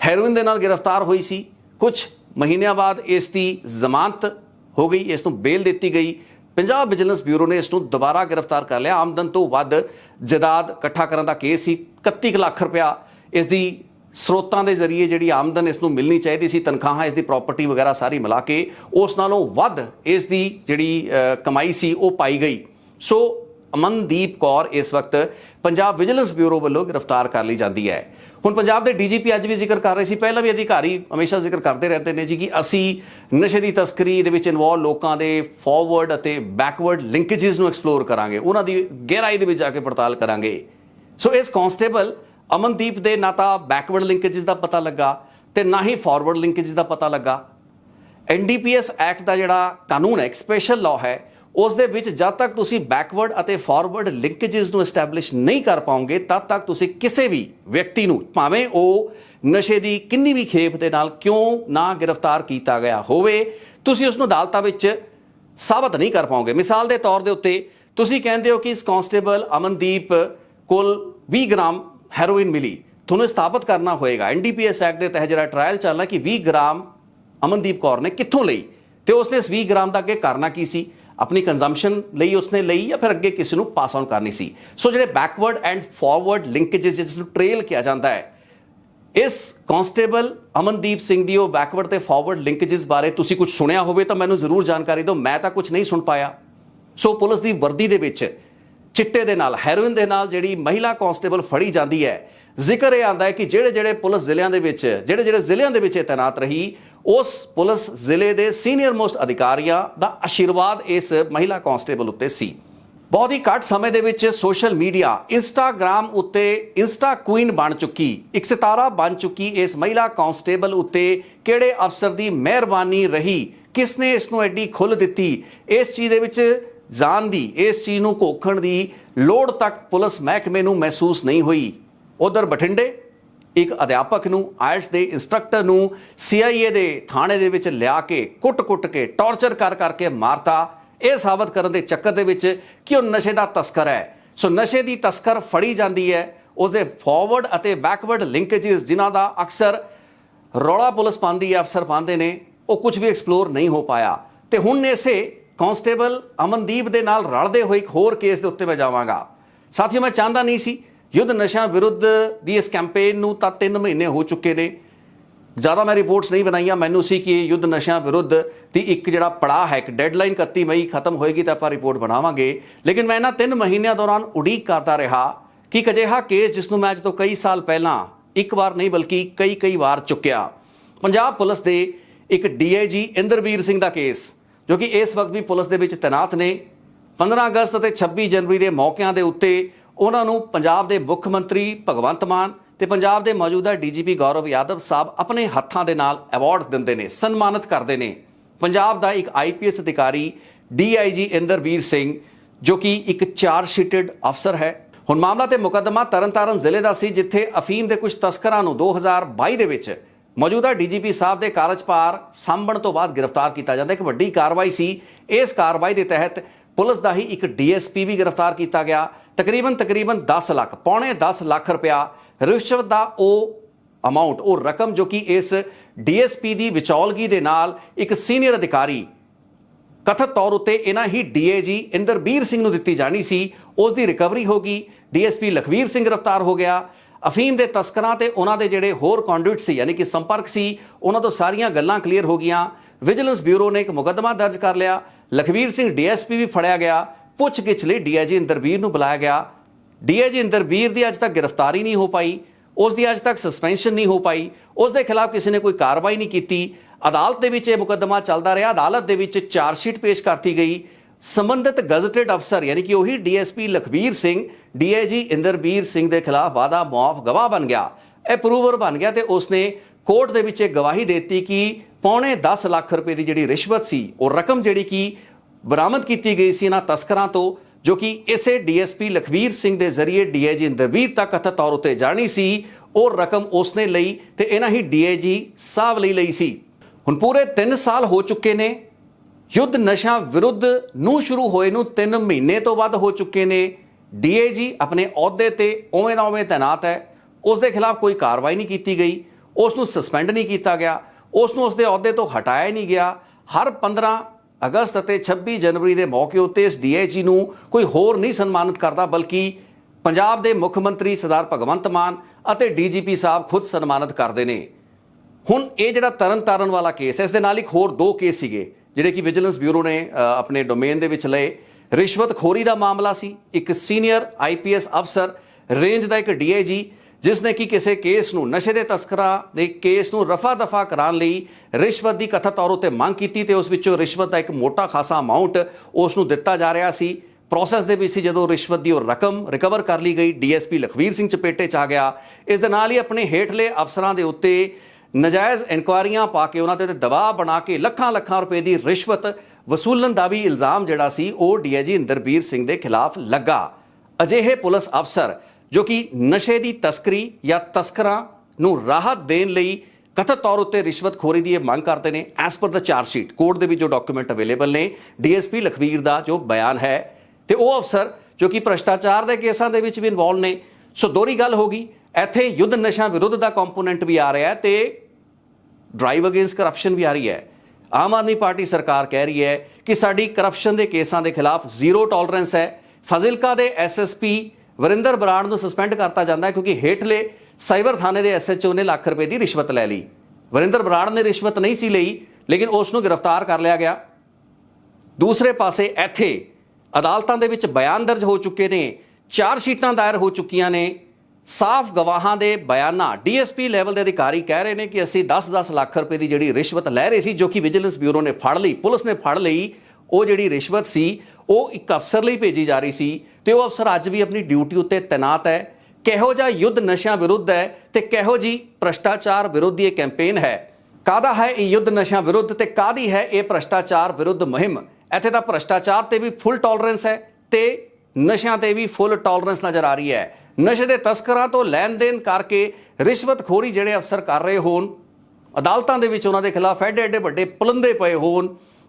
ਹੈਰੋਇਨ ਦੇ ਨਾਲ ਗ੍ਰਿਫਤਾਰ ਹੋਈ ਸੀ। ਕੁਝ ਮਹੀਨਿਆਂ ਬਾਅਦ ਇਸ ਦੀ ਜ਼ਮਾਨਤ ਹੋ ਗਈ, ਇਸ ਨੂੰ ਬੇਲ ਦਿੱਤੀ ਗਈ। ਪੰਜਾਬ ਵਿਜੀਲੈਂਸ ਬਿਊਰੋ ਨੇ ਇਸ ਨੂੰ ਦੁਬਾਰਾ ਗ੍ਰਿਫਤਾਰ ਕਰ ਲਿਆ। ਆਮਦਨ ਤੋਂ ਵੱਧ ਜਾਇਦਾਦ ਇਕੱਠਾ ਕਰਨ ਦਾ ਕੇਸ ਸੀ। 31 ਕੁ ਲੱਖ ਰੁਪਇਆ ਇਸ ਦੀ ਸਰੋਤਾਂ ਦੇ ਜ਼ਰੀਏ ਜਿਹੜੀ ਆਮਦਨ ਇਸ ਨੂੰ ਮਿਲਣੀ ਚਾਹੀਦੀ ਸੀ, ਤਨਖਾਹਾਂ ਇਸ ਦੀ ਪ੍ਰਾਪਰਟੀ ਵਗੈਰਾ ਸਾਰੀ ਮਿਲਾ ਕੇ ਉਸ ਨਾਲੋਂ ਵੱਧ ਇਸ ਦੀ ਜਿਹੜੀ ਕਮਾਈ ਸੀ, ਉਹ ਪਾਈ ਗਈ। ਸੋ ਅਮਨਦੀਪ ਕੌਰ ਇਸ ਵਕਤ ਪੰਜਾਬ ਵਿਜੀਲੈਂਸ ਬਿਊਰੋ ਵੱਲੋਂ ਗ੍ਰਿਫਤਾਰ ਕਰ ਲਈ ਜਾਂਦੀ ਹੈ। ਹੁਣ ਪੰਜਾਬ ਦੇ ਡੀਜੀਪੀ ਅੱਜ ਵੀ ਜ਼ਿਕਰ ਕਰ ਰਹੇ ਸੀ, ਪਹਿਲਾਂ ਵੀ ਅਧਿਕਾਰੀ ਹਮੇਸ਼ਾ ਜ਼ਿਕਰ ਕਰਦੇ ਰਹਿੰਦੇ ਨੇ ਜੀ ਕਿ ਅਸੀਂ ਨਸ਼ੇ ਦੀ ਤਸਕਰੀ ਦੇ ਵਿੱਚ ਇਨਵੋਲ ਲੋਕਾਂ ਦੇ ਫਾਰਵਰਡ ਅਤੇ ਬੈਕਵਰਡ ਲਿੰਕੇजेस ਨੂੰ ਐਕਸਪਲੋਰ ਕਰਾਂਗੇ, ਉਹਨਾਂ ਦੀ ਗਹਿਰਾਈ ਦੇ ਵਿੱਚ ਜਾ ਕੇ ਪੜਤਾਲ ਕਰਾਂਗੇ। ਸੋ ਇਸ ਕਾਂਸਟੇਬਲ ਅਮਨਦੀਪ ਦੇ ਨਾ ਤਾਂ ਬੈਕਵਰਡ ਲਿੰਕੇजेस ਦਾ ਪਤਾ ਲੱਗਾ ਤੇ ਨਾ ਹੀ ਫਾਰਵਰਡ ਲਿੰਕੇजेस ਦਾ ਪਤਾ ਲੱਗਾ। ਐਨਡੀਪੀਐਸ ਐਕਟ ਦਾ ਜਿਹੜਾ ਕਾਨੂੰਨ ਹੈ ਸਪੈਸ਼ਲ ਲਾਅ ਹੈ ਉਸ ਦੇ ਵਿੱਚ ਜਦ ਤੱਕ ਤੁਸੀਂ ਬੈਕਵਰਡ ਅਤੇ ਫਾਰਵਰਡ ਲਿੰਕੇजेस ਨੂੰ ਐਸਟੈਬਲਿਸ਼ ਨਹੀਂ ਕਰ ਪਾਓਗੇ, ਤਦ ਤੱਕ ਤੁਸੀਂ ਕਿਸੇ ਵੀ ਵਿਅਕਤੀ ਨੂੰ, ਭਾਵੇਂ ਉਹ ਨਸ਼ੇ ਦੀ ਕਿੰਨੀ ਵੀ ਖੇਪ ਦੇ ਨਾਲ ਕਿਉਂ ਨਾ ਗ੍ਰਿਫਤਾਰ ਕੀਤਾ ਗਿਆ ਹੋਵੇ, ਤੁਸੀਂ ਉਸ ਨੂੰ ਅਦਾਲਤਾਂ ਵਿੱਚ ਸਾਬਤ ਨਹੀਂ ਕਰ ਪਾਓਗੇ। ਮਿਸਾਲ ਦੇ ਤੌਰ ਦੇ ਉੱਤੇ ਤੁਸੀਂ ਕਹਿੰਦੇ ਹੋ ਕਿ ਇਸ ਕਾਂਸਟੇਬਲ ਅਮਨਦੀਪ ਕੋਲ 20 ਗ੍ਰਾਮ ਹੈਰੋਇਨ ਮਿਲੀ। ਤੁਹਾਨੂੰ ਸਥਾਪਿਤ ਕਰਨਾ ਹੋਏਗਾ। ਐਨਡੀਪੀਐਸ ਐਕਟ ਦੇ ਤਹਿਤ ਜਿਹੜਾ ਟ੍ਰਾਇਲ ਚੱਲਣਾ ਕਿ 20 ਗ੍ਰਾਮ ਅਮਨਦੀਪ ਕੌਰ ਨੇ ਕਿੱਥੋਂ ਲਈ? ਤੇ ਉਸਨੇ ਇਸ 20 ਗ੍ਰਾਮ ਦਾ ਅੱਗੇ ਕਰਨਾ ਕੀ ਸੀ? ਆਪਣੀ ਕੰਜ਼ੰਪਸ਼ਨ ਲਈ ਉਸਨੇ ਲਈ ਜਾਂ ਫਿਰ ਅੱਗੇ ਕਿਸੇ ਨੂੰ ਪਾਸ ਆਨ ਕਰਨੀ ਸੀ? ਸੋ ਜਿਹੜੇ ਬੈਕਵਰਡ ਐਂਡ ਫਾਰਵਰਡ ਲਿੰਕੇजेस ਜਿਸ ਨੂੰ ਟ੍ਰੇਲ ਕਿਹਾ ਜਾਂਦਾ ਹੈ, ਇਸ ਕਾਂਸਟੇਬਲ ਅਮਨਦੀਪ ਸਿੰਘ ਦੀ ਉਹ ਬੈਕਵਰਡ ਤੇ ਫਾਰਵਰਡ ਲਿੰਕੇजेस ਬਾਰੇ ਤੁਸੀਂ ਕੁਝ ਸੁਣਿਆ ਹੋਵੇ ਤਾਂ ਮੈਨੂੰ ਜ਼ਰੂਰ ਜਾਣਕਾਰੀ ਦਿਓ, ਮੈਂ ਤਾਂ ਕੁਝ ਨਹੀਂ ਸੁਣ ਪਾਇਆ। ਸੋ ਪੁਲਿਸ ਦੀ ਵਰਦੀ ਦੇ ਵਿੱਚ ਚਿੱਟੇ ਦੇ ਨਾਲ ਹੈਰੋਇਨ ਦੇ ਨਾਲ ਜਿਹੜੀ ਮਹਿਲਾ ਕਾਂਸਟੇਬਲ ਫੜੀ ਜਾਂਦੀ ਹੈ, ਜ਼ਿਕਰ ਇਹ ਆਂਦਾ ਹੈ ਕਿ ਜਿਹੜੇ ਜਿਹੜੇ ਪੁਲਿਸ ਜ਼ਿਲ੍ਹਿਆਂ ਦੇ ਵਿੱਚ ਜਿਹੜੇ ਜਿਹੜੇ ਜ਼ਿਲ੍ਹਿਆਂ ਦੇ ਵਿੱਚ ਇਹ ਤਾਇਨਾਤ ਰਹੀ ਉਸ ਪੁਲਿਸ ਜ਼ਿਲ੍ਹੇ ਦੇ ਸੀਨੀਅਰ ਮੋਸਟ ਅਧਿਕਾਰੀਆਂ ਦਾ ਆਸ਼ੀਰਵਾਦ ਇਸ ਮਹਿਲਾ ਕਾਂਸਟੇਬਲ ਉੱਤੇ ਸੀ। ਬਹੁਤ ਹੀ ਘੱਟ ਸਮੇਂ ਦੇ ਵਿੱਚ ਸੋਸ਼ਲ ਮੀਡੀਆ ਇੰਸਟਾਗ੍ਰam ਉੱਤੇ ਇੰਸਟਾ ਕੁਈਨ ਬਣ ਚੁੱਕੀ, ਇੱਕ ਸਿਤਾਰਾ ਬਣ ਚੁੱਕੀ ਇਸ ਮਹਿਲਾ ਕਾਂਸਟੇਬਲ ਉੱਤੇ ਕਿਹੜੇ ਅਫਸਰ ਦੀ ਮਿਹਰਬਾਨੀ ਰਹੀ ਕਿਸ ਨੇ ਇਸ ਨੂੰ ਐਡੀ ਖੁੱਲ ਦਿੱਤੀ, ਇਸ ਚੀਜ਼ ਦੇ ਵਿੱਚ ਜਾਣ ਦੀ, ਇਸ ਚੀਜ਼ ਨੂੰ ਘੋਖਣ ਦੀ ਲੋੜ ਤੱਕ ਪੁਲਿਸ ਮਹਿਕਮੇ ਨੂੰ ਮਹਿਸੂਸ ਨਹੀਂ ਹੋਈ। ਉਧਰ ਬਠਿੰਡੇ ਇੱਕ ਅਧਿਆਪਕ ਨੂੰ, ਆਇਲਟਸ ਦੇ ਇੰਸਟ੍ਰਕਟਰ ਨੂੰ CIA ਦੇ ਥਾਣੇ ਦੇ ਵਿੱਚ ਲਿਆ ਕੇ ਕੁੱਟ-ਕੁੱਟ ਕੇ ਟੌਰਚਰ ਕਰ ਕਰਕੇ ਮਾਰਤਾ। ਇਹ ਸਾਬਤ ਕਰਨ ਦੇ ਚੱਕਰ ਦੇ ਵਿੱਚ ਕਿ ਉਹ ਨਸ਼ੇ ਦਾ ਤਸਕਰ ਹੈ। ਸੋ ਨਸ਼ੇ ਦੀ ਤਸਕਰ ਫੜੀ ਜਾਂਦੀ ਹੈ। ਉਸ ਦੇ ਫਾਰਵਰਡ ਅਤੇ ਬੈਕਵਰਡ ਲਿੰਕੇजेस ਜਿਨ੍ਹਾਂ ਦਾ ਅਕਸਰ ਰੌਲਾ ਪੁਲਿਸ ਪਾਉਂਦੀ ਹੈ, ਅਫਸਰ ਪਾਉਂਦੇ ਨੇ, ਉਹ ਕੁਝ ਵੀ ਐਕਸਪਲੋਰ ਨਹੀਂ ਹੋ ਪਾਇਆ। ਤੇ ਹੁਣ ਇਸੇ ਕਾਂਸਟੇਬਲ ਅਮਨਦੀਪ ਦੇ ਨਾਲ ਰਲਦੇ ਹੋਏ ਇੱਕ ਹੋਰ ਕੇਸ ਦੇ ਉੱਤੇ ਮੈਂ ਜਾਵਾਂਗਾ। ਸਾਥੀਓ, ਮੈਂ ਚਾਹੁੰਦਾ ਨਹੀਂ ਸੀ ਯੁੱਧ ਨਸ਼ਾ ਵਿਰੁੱਧ ਦੀ ਇਸ ਕੈਂਪੇਨ ਨੂੰ ਤਾਂ 3 ਮਹੀਨੇ ਹੋ ਚੁੱਕੇ ਨੇ। ਜ਼ਿਆਦਾ ਮੈਂ ਰਿਪੋਰਟਸ ਨਹੀਂ ਬਣਾਈਆਂ, ਮੈਨੂੰ ਸੀ ਕਿ ਇਹ ਯੁੱਧ ਨਸ਼ਾ ਵਿਰੁੱਧ ਦੀ ਇੱਕ ਜਿਹੜਾ ਪੜਾਅ ਹੈ, ਇੱਕ ਡੈਡਲਾਈਨ 31 ਮਈ ਖਤਮ ਹੋਏਗੀ ਤਾਂ ਆਪਾਂ ਰਿਪੋਰਟ ਬਣਾਵਾਂਗੇ। ਲੇਕਿਨ ਮੈਂ ਇਹਨਾਂ 3 ਮਹੀਨਿਆਂ ਦੌਰਾਨ ਉਡੀਕ ਕਰਦਾ ਰਿਹਾ ਕਿ ਇੱਕ ਅਜਿਹਾ ਕੇਸ ਜਿਸ ਨੂੰ ਮੈਂ ਅੱਜ ਤੋਂ ਕਈ ਸਾਲ ਪਹਿਲਾਂ ਇੱਕ ਵਾਰ ਨਹੀਂ ਬਲਕਿ ਕਈ ਕਈ ਵਾਰ ਚੁੱਕਿਆ। ਪੰਜਾਬ ਪੁਲਿਸ ਦੇ ਇੱਕ ਡੀਆਈਜੀ ਇੰਦਰਵੀਰ ਸਿੰਘ ਦਾ ਕੇਸ ਜੋ ਕਿ ਇਸ ਵਕਤ ਵੀ ਪੁਲਿਸ ਦੇ ਵਿੱਚ ਤੈਨਾਤ ਨੇ। 15 ਅਗਸਤ ਅਤੇ 26 ਜਨਵਰੀ ਦੇ ਮੌਕਿਆਂ ਦੇ ਉੱਤੇ ਉਹਨਾਂ ਨੂੰ ਪੰਜਾਬ ਦੇ ਮੁੱਖ ਮੰਤਰੀ ਭਗਵੰਤ ਮਾਨ ਤੇ ਪੰਜਾਬ ਦੇ ਮੌਜੂਦਾ ਡੀਜੀਪੀ ਗੌਰਵ ਯਾਦਵ ਸਾਹਿਬ ਆਪਣੇ ਹੱਥਾਂ ਦੇ ਨਾਲ ਅਵਾਰਡ ਦਿੰਦੇ ਨੇ, ਸਨਮਾਨਿਤ ਕਰਦੇ ਨੇ। ਪੰਜਾਬ ਦਾ ਇੱਕ ਆਈਪੀਐਸ ਅਧਿਕਾਰੀ ਡੀਆਈਜੀ ਇੰਦਰਵੀਰ ਸਿੰਘ, ਜੋ ਕਿ ਇੱਕ ਚਾਰ ਸ਼ੀਟਡ ਅਫਸਰ ਹੈ। ਹੁਣ ਮਾਮਲਾ ਤੇ ਮੁਕੱਦਮਾ ਤਰਨਤਾਰਨ ਜ਼ਿਲ੍ਹੇ ਦਾ ਸੀ, ਜਿੱਥੇ ਅਫੀਮ ਦੇ ਕੁਝ ਤਸਕਰਾਂ ਨੂੰ 2022 ਦੇ ਵਿੱਚ ਮੌਜੂਦਾ ਡੀਜੀਪੀ ਸਾਹਿਬ ਦੇ ਕਾਰਜਭਾਰ ਸਾਂਭਣ ਤੋਂ ਬਾਅਦ ਗ੍ਰਿਫਤਾਰ ਕੀਤਾ ਜਾਂਦਾ। ਇੱਕ ਵੱਡੀ ਕਾਰਵਾਈ ਸੀ। ਇਸ ਕਾਰਵਾਈ ਦੇ ਤਹਿਤ ਪੁਲਿਸ ਦਾ ਹੀ ਇੱਕ ਡੀਐਸਪੀ ਵੀ ਗ੍ਰਿਫਤਾਰ ਕੀਤਾ ਗਿਆ। ਤਕਰੀਬਨ ਤਕਰੀਬਨ 10 ਲੱਖ, ਪੌਣੇ 10 ਲੱਖ ਰੁਪਇਆ ਰਿਸ਼ਵਤ ਦਾ ਉਹ ਅਮਾਉਂਟ ਉਹ ਰਕਮ ਜੋ ਕਿ ਇਸ ਡੀਐਸਪੀ ਦੀ ਵਿਚੌਲਗੀ ਦੇ ਨਾਲ ਇੱਕ ਸੀਨੀਅਰ ਅਧਿਕਾਰੀ ਕਥਿਤ ਤੌਰ ਉੱਤੇ ਇਹਨਾਂ ਹੀ ਡੀਏਜੀ ਇੰਦਰਬੀਰ ਸਿੰਘ ਨੂੰ ਦਿੱਤੀ ਜਾਣੀ ਸੀ। ਉਸ ਦੀ ਰਿਕਵਰੀ ਹੋ ਗਈ। ਡੀਐਸਪੀ ਲਖਵੀਰ ਸਿੰਘ ਗ੍ਰਿਫਤਾਰ ਹੋ ਗਿਆ। ਅਫੀਮ ਦੇ ਤਸਕਰਾਂ ਤੇ ਉਹਨਾਂ ਦੇ ਜਿਹੜੇ ਹੋਰ ਕੰਡਿਊਟ ਸੀ, ਯਾਨੀ ਕਿ ਸੰਪਰਕ ਸੀ, ਉਹਨਾਂ ਤੋਂ ਸਾਰੀਆਂ ਗੱਲਾਂ ਕਲੀਅਰ ਹੋ ਗਈਆਂ। ਵਿਜੀਲੈਂਸ ਬਿਊਰੋ ਨੇ ਇੱਕ ਮੁਕੱਦਮਾ ਦਰਜ ਕਰ ਲਿਆ। ਲਖਵੀਰ ਸਿੰਘ ਡੀਐਸਪੀ ਵੀ ਫੜਿਆ ਗਿਆ। ਪੁੱਛਗਿੱਛ ਲਈ ਡੀਆਈਜੀ ਇੰਦਰਬੀਰ ਨੂੰ ਬੁਲਾਇਆ ਗਿਆ। ਡੀਆਈਜੀ ਇੰਦਰਬੀਰ ਦੀ ਅੱਜ ਤੱਕ ਗ੍ਰਿਫਤਾਰੀ ਨਹੀਂ ਹੋ ਪਾਈ। ਉਸ ਦੀ ਅੱਜ ਤੱਕ ਸਸਪੈਂਸ਼ਨ ਨਹੀਂ ਹੋ ਪਾਈ। ਉਸ ਦੇ ਖਿਲਾਫ ਕਿਸੇ ਨੇ ਕੋਈ ਕਾਰਵਾਈ ਨਹੀਂ ਕੀਤੀ। ਅਦਾਲਤ ਦੇ ਵਿੱਚ ਇਹ ਮੁਕੱਦਮਾ ਚੱਲਦਾ ਰਿਹਾ। ਅਦਾਲਤ ਦੇ ਵਿੱਚ ਚਾਰਜ ਸ਼ੀਟ ਪੇਸ਼ ਕਰਤੀ ਗਈ। ਸੰਬੰਧਿਤ ਗਜ਼ਟਡ ਅਫਸਰ, ਯਾਨੀ ਕਿ ਉਹੀ ਡੀਐਸਪੀ ਲਖਵੀਰ ਸਿੰਘ, ਡੀਆਈਜੀ ਇੰਦਰਬੀਰ ਸਿੰਘ ਦੇ ਖਿਲਾਫ ਵਾਦਾ ਮੁਆਫ ਗਵਾਹ ਬਣ ਗਿਆ। ਅਪਰੂਵਰ ਬਣ ਗਿਆ ਤੇ ਉਸਨੇ ਕੋਰਟ ਦੇ ਵਿੱਚ ਇਹ ਗਵਾਹੀ ਦਿੱਤੀ ਕਿ ਪੌਣੇ 10 ਲੱਖ ਰੁਪਏ ਦੀ ਜਿਹੜੀ ਰਿਸ਼ਵਤ ਸੀ, ਉਹ ਰਕਮ ਜਿਹੜੀ ਕਿ ਬਰਾਮਦ ਕੀਤੀ ਗਈ ਸੀ ਇਹਨਾਂ ਤਸਕਰਾਂ ਤੋਂ, ਜੋ ਕਿ ਇਸੇ ਡੀਐਸਪੀ ਲਖਵੀਰ ਸਿੰਘ ਦੇ ਜ਼ਰੀਏ ਡੀਆਈਜੀ ਇੰਦਰਵੀਰ ਤੱਕ ਕਥਿਤ ਤੌਰ ਉਤੇ ਜਾਣੀ ਸੀ, ਉਹ ਰਕਮ ਉਸਨੇ ਲਈ ਤੇ ਇਹਨਾਂ ਹੀ ਡੀਆਈਜੀ ਸਾਹਿਬ ਲਈ ਲਈ ਸੀ। ਹੁਣ ਪੂਰੇ 3 ਸਾਲ ਹੋ ਚੁੱਕੇ ਨੇ, ਯੁੱਧ ਨਸ਼ਾ ਵਿਰੁੱਧ ਨੂੰ ਸ਼ੁਰੂ ਹੋਏ ਨੂੰ 3 ਮਹੀਨੇ ਤੋਂ ਵੱਧ ਹੋ ਚੁੱਕੇ ਨੇ ਡੀਏਜੀ ਆਪਣੇ ਅਹੁਦੇ ਤੇ ਉਵੇਂ ਦਾ ਉਵੇਂ ਤਾਇਨਾਤ ਹੈ ਉਸ ਦੇ ਖਿਲਾਫ ਕੋਈ ਕਾਰਵਾਈ ਨਹੀਂ ਕੀਤੀ ਗਈ ਉਸ ਨੂੰ ਸਸਪੈਂਡ ਨਹੀਂ ਕੀਤਾ ਗਿਆ ਉਸ ਨੂੰ ਉਸਦੇ ਅਹੁਦੇ ਤੋਂ ਹਟਾਇਆ ਹੀ ਨਹੀਂ ਗਿਆ। ਹਰ 15 ਅਗਸਤ ਅਤੇ 26 ਜਨਵਰੀ ਦੇ ਮੌਕੇ ਉੱਤੇ ਇਸ ਡੀਏਜੀ ਨੂੰ ਕੋਈ ਹੋਰ ਨਹੀਂ ਸਨਮਾਨਿਤ ਕਰਦਾ, ਬਲਕਿ ਪੰਜਾਬ ਦੇ ਮੁੱਖ ਮੰਤਰੀ ਸਰਦਾਰ ਭਗਵੰਤ ਮਾਨ ਅਤੇ ਡੀਜੀਪੀ ਸਾਹਿਬ ਖੁਦ ਸਨਮਾਨਿਤ ਕਰਦੇ ਨੇ। ਹੁਣ ਇਹ ਜਿਹੜਾ ਤਰਨ ਤਾਰਨ ਵਾਲਾ ਕੇਸ ਹੈ, ਇਸ ਦੇ ਨਾਲ ਇੱਕ ਹੋਰ ਦੋ ਕੇਸ ਸੀਗੇ, ਜਿਹੜੇ ਕਿ ਵਿਜੀਲੈਂਸ ਬਿਊਰੋ ਨੇ ਆਪਣੇ ਡੋਮੇਨ ਦੇ ਵਿੱਚ ਲਏ। ਰਿਸ਼ਵਤਖੋਰੀ ਦਾ ਮਾਮਲਾ ਸੀ, ਇੱਕ ਸੀਨੀਅਰ ਆਈਪੀਐਸ ਅਫਸਰ, ਰੇਂਜ ਦਾ ਇੱਕ ਡੀਆਈਜੀ ਜਿਸ ਨੇ ਕਿ ਕਿਸੇ ਕੇਸ ਨੂੰ ਨਸ਼ੇ ਦੇ ਤਸਕਰਾਂ ਦੇ ਕੇਸ ਨੂੰ ਰਫਾ ਦਫਾ ਕਰਾਉਣ ਲਈ ਰਿਸ਼ਵਤ ਦੀ ਕਥਿਤ ਤੌਰ ਉਤੇ ਮੰਗ ਕੀਤੀ ਤੇ ਉਸ ਵਿੱਚੋਂ ਰਿਸ਼ਵਤ ਦਾ ਇੱਕ ਮੋਟਾ ਖਾਸਾ ਅਮਾਉਂਟ ਉਸ ਨੂੰ ਦਿੱਤਾ ਜਾ ਰਿਹਾ ਸੀ। ਪ੍ਰੋਸੈਸ ਦੇ ਵਿੱਚ ਸੀ ਜਦੋਂ ਰਿਸ਼ਵਤ ਦੀ ਉਹ ਰਕਮ ਰਿਕਵਰ ਕਰ ਲਈ ਗਈ। ਡੀਐਸਪੀ ਲਖਵੀਰ ਸਿੰਘ ਚਪੇਟੇ ਚ ਆ ਗਿਆ। ਇਸ ਦੇ ਨਾਲ ਹੀ ਆਪਣੇ ਹੇਠਲੇ ਅਫਸਰਾਂ ਦੇ ਉੱਤੇ ਨਜਾਇਜ਼ ਇਨਕੁਆਰੀਆਂ ਪਾ ਕੇ ਉਹਨਾਂ ਤੇ ਦਬਾਅ ਬਣਾ ਕੇ ਲੱਖਾਂ ਲੱਖਾਂ ਰੁਪਏ ਦੀ ਰਿਸ਼ਵਤ ਵਸੂਲਣ ਦਾ ਵੀ ਇਲਜ਼ਾਮ ਜਿਹੜਾ ਸੀ, ਉਹ ਡੀਆਈਜੀ ਇੰਦਰਬੀਰ ਸਿੰਘ ਦੇ ਖਿਲਾਫ ਲੱਗਾ। ਅਜਿਹੇ ਪੁਲਿਸ ਅਫਸਰ ਜੋ ਕਿ ਨਸ਼ੇ ਦੀ ਤਸਕਰੀ ਜਾਂ ਤਸਕਰਾਂ ਨੂੰ ਰਾਹਤ ਦੇਣ ਲਈ ਕਥਿਤ ਤੌਰ ਉੱਤੇ ਰਿਸ਼ਵਤਖੋਰੀ ਦੀ ਇਹ ਮੰਗ ਕਰਦੇ ਨੇ ਐਸ ਪਰ ਦਾ ਚਾਰਜ ਸ਼ੀਟ ਕੋਰਟ ਦੇ ਵਿੱਚ ਜੋ ਡਾਕੂਮੈਂਟ ਅਵੇਲੇਬਲ ਨੇ ਡੀਐਸਪੀ ਲਖਵੀਰ ਦਾ ਜੋ ਬਿਆਨ ਹੈ, ਤੇ ਉਹ ਅਫਸਰ ਜੋ ਕਿ ਭ੍ਰਸ਼ਟਾਚਾਰ ਦੇ ਕੇਸਾਂ ਦੇ ਵਿੱਚ ਵੀ ਇਨਵੋਲਵ ਨੇ। ਸੋ ਦੋਹਰੀ ਗੱਲ ਹੋ ਗਈ, ਇੱਥੇ ਯੁੱਧ ਨਸ਼ਾ ਵਿਰੁੱਧ ਦਾ ਕੰਪੋਨੈਂਟ ਵੀ ਆ ਰਿਹਾ ਹੈ ਤੇ ਡਰਾਈਵ ਅਗੇਂਸਟ ਕਰਪਸ਼ਨ ਵੀ ਆ ਰਹੀ ਹੈ। ਆਮ ਆਦਮੀ ਪਾਰਟੀ ਸਰਕਾਰ ਕਹਿ ਰਹੀ ਹੈ ਕਿ ਸਾਡੀ ਕਰਪਸ਼ਨ ਦੇ ਕੇਸਾਂ ਦੇ ਖਿਲਾਫ ਜ਼ੀਰੋ ਟੋਲਰੈਂਸ ਹੈ। ਫਾਜ਼ਿਲਕਾ ਦੇ ਐਸਐਸਪੀ ਵਰਿੰਦਰ ਬਰਾੜ ਨੂੰ ਸਸਪੈਂਡ ਕਰਤਾ ਜਾਂਦਾ ਹੈ ਕਿਉਂਕਿ ਹੇਠਲੇ ਸਾਈਬਰ ਥਾਣੇ ਦੇ ਐਸਐਚਓ ਨੇ ਲੱਖ ਰੁਪਏ ਦੀ ਰਿਸ਼ਵਤ ਲੈ ਲਈ। ਵਰਿੰਦਰ ਬਰਾੜ ਨੇ ਰਿਸ਼ਵਤ ਨਹੀਂ ਸੀ ਲਈ, ਲੇਕਿਨ ਉਸ ਨੂੰ ਗ੍ਰਿਫਤਾਰ ਕਰ ਲਿਆ ਗਿਆ। ਦੂਸਰੇ ਪਾਸੇ ਇੱਥੇ ਅਦਾਲਤਾਂ ਦੇ ਵਿੱਚ ਬਿਆਨ ਦਰਜ ਹੋ ਚੁੱਕੇ ਨੇ, ਚਾਰ ਸ਼ੀਟਾਂ ਦਾਇਰ ਹੋ ਚੁੱਕੀਆਂ ਨੇ। ਸਾਫ਼ ਗਵਾਹਾਂ ਦੇ ਬਿਆਨਾਂ ਡੀਐਸਪੀ ਲੈਵਲ ਦੇ ਅਧਿਕਾਰੀ ਕਹਿ ਰਹੇ ਨੇ ਕਿ ਅਸੀਂ 10-10 ਲੱਖ ਰੁਪਏ ਦੀ ਜਿਹੜੀ ਰਿਸ਼ਵਤ ਲੈ ਰਹੇ ਸੀ, ਜੋ ਕਿ ਵਿਜੀਲੈਂਸ ਬਿਊਰੋ ਨੇ ਫੜ ਲਈ, ਪੁਲਿਸ ਨੇ ਫੜ ਲਈ, ਉਹ ਜਿਹੜੀ ਰਿਸ਼ਵਤ ਸੀ, ਉਹ ਇੱਕ ਅਫਸਰ ਲਈ ਭੇਜੀ ਜਾ ਰਹੀ ਸੀ। ਤੇ ਉਹ ਅਫਸਰ ਅੱਜ ਵੀ ਆਪਣੀ ਡਿਊਟੀ ਉੱਤੇ ਤੈਨਾਤ ਹੈ। ਕਿਹੋ ਜਿਹਾ ਯੁੱਧ ਨਸ਼ਿਆਂ ਵਿਰੁੱਧ ਹੈ ਤੇ ਕਿਹੋ ਜੀ ਭ੍ਰਸ਼ਟਾਚਾਰ ਵਿਰੁੱਧ ਇਹ ਕੈਂਪੇਨ ਹੈ? ਕਾਦਾ ਹੈ ਇਹ ਯੁੱਧ ਨਸ਼ਿਆਂ ਵਿਰੁੱਧ ਤੇ ਕਾਦੀ ਹੈ ਇਹ ਭ੍ਰਸ਼ਟਾਚਾਰ ਵਿਰੁੱਧ ਮੁਹਿੰਮ? ਇੱਥੇ ਤਾਂ ਭ੍ਰਸ਼ਟਾਚਾਰ ਤੇ ਵੀ ਫੁੱਲ ਟੋਲਰੈਂਸ ਹੈ ਤੇ ਨਸ਼ਿਆਂ ਤੇ ਵੀ ਫੁੱਲ ਟੋਲਰੈਂਸ ਨਜ਼ਰ ਆ ਰਹੀ ਹੈ। ਨਸ਼ੇ ਦੇ ਤਸਕਰਾਂ ਤੋਂ ਲੈਣ ਦੇਣ ਕਰਕੇ ਰਿਸ਼ਵਤਖੋਰੀ ਜਿਹੜੇ ਅਫਸਰ ਕਰ ਰਹੇ ਹੋਣ, ਅਦਾਲਤਾਂ ਦੇ ਵਿੱਚ ਉਹਨਾਂ ਦੇ ਖਿਲਾਫ ਐਡੇ ਐਡੇ ਵੱਡੇ ਪਲੰਦੇ ਪਏ ਹੋਣ,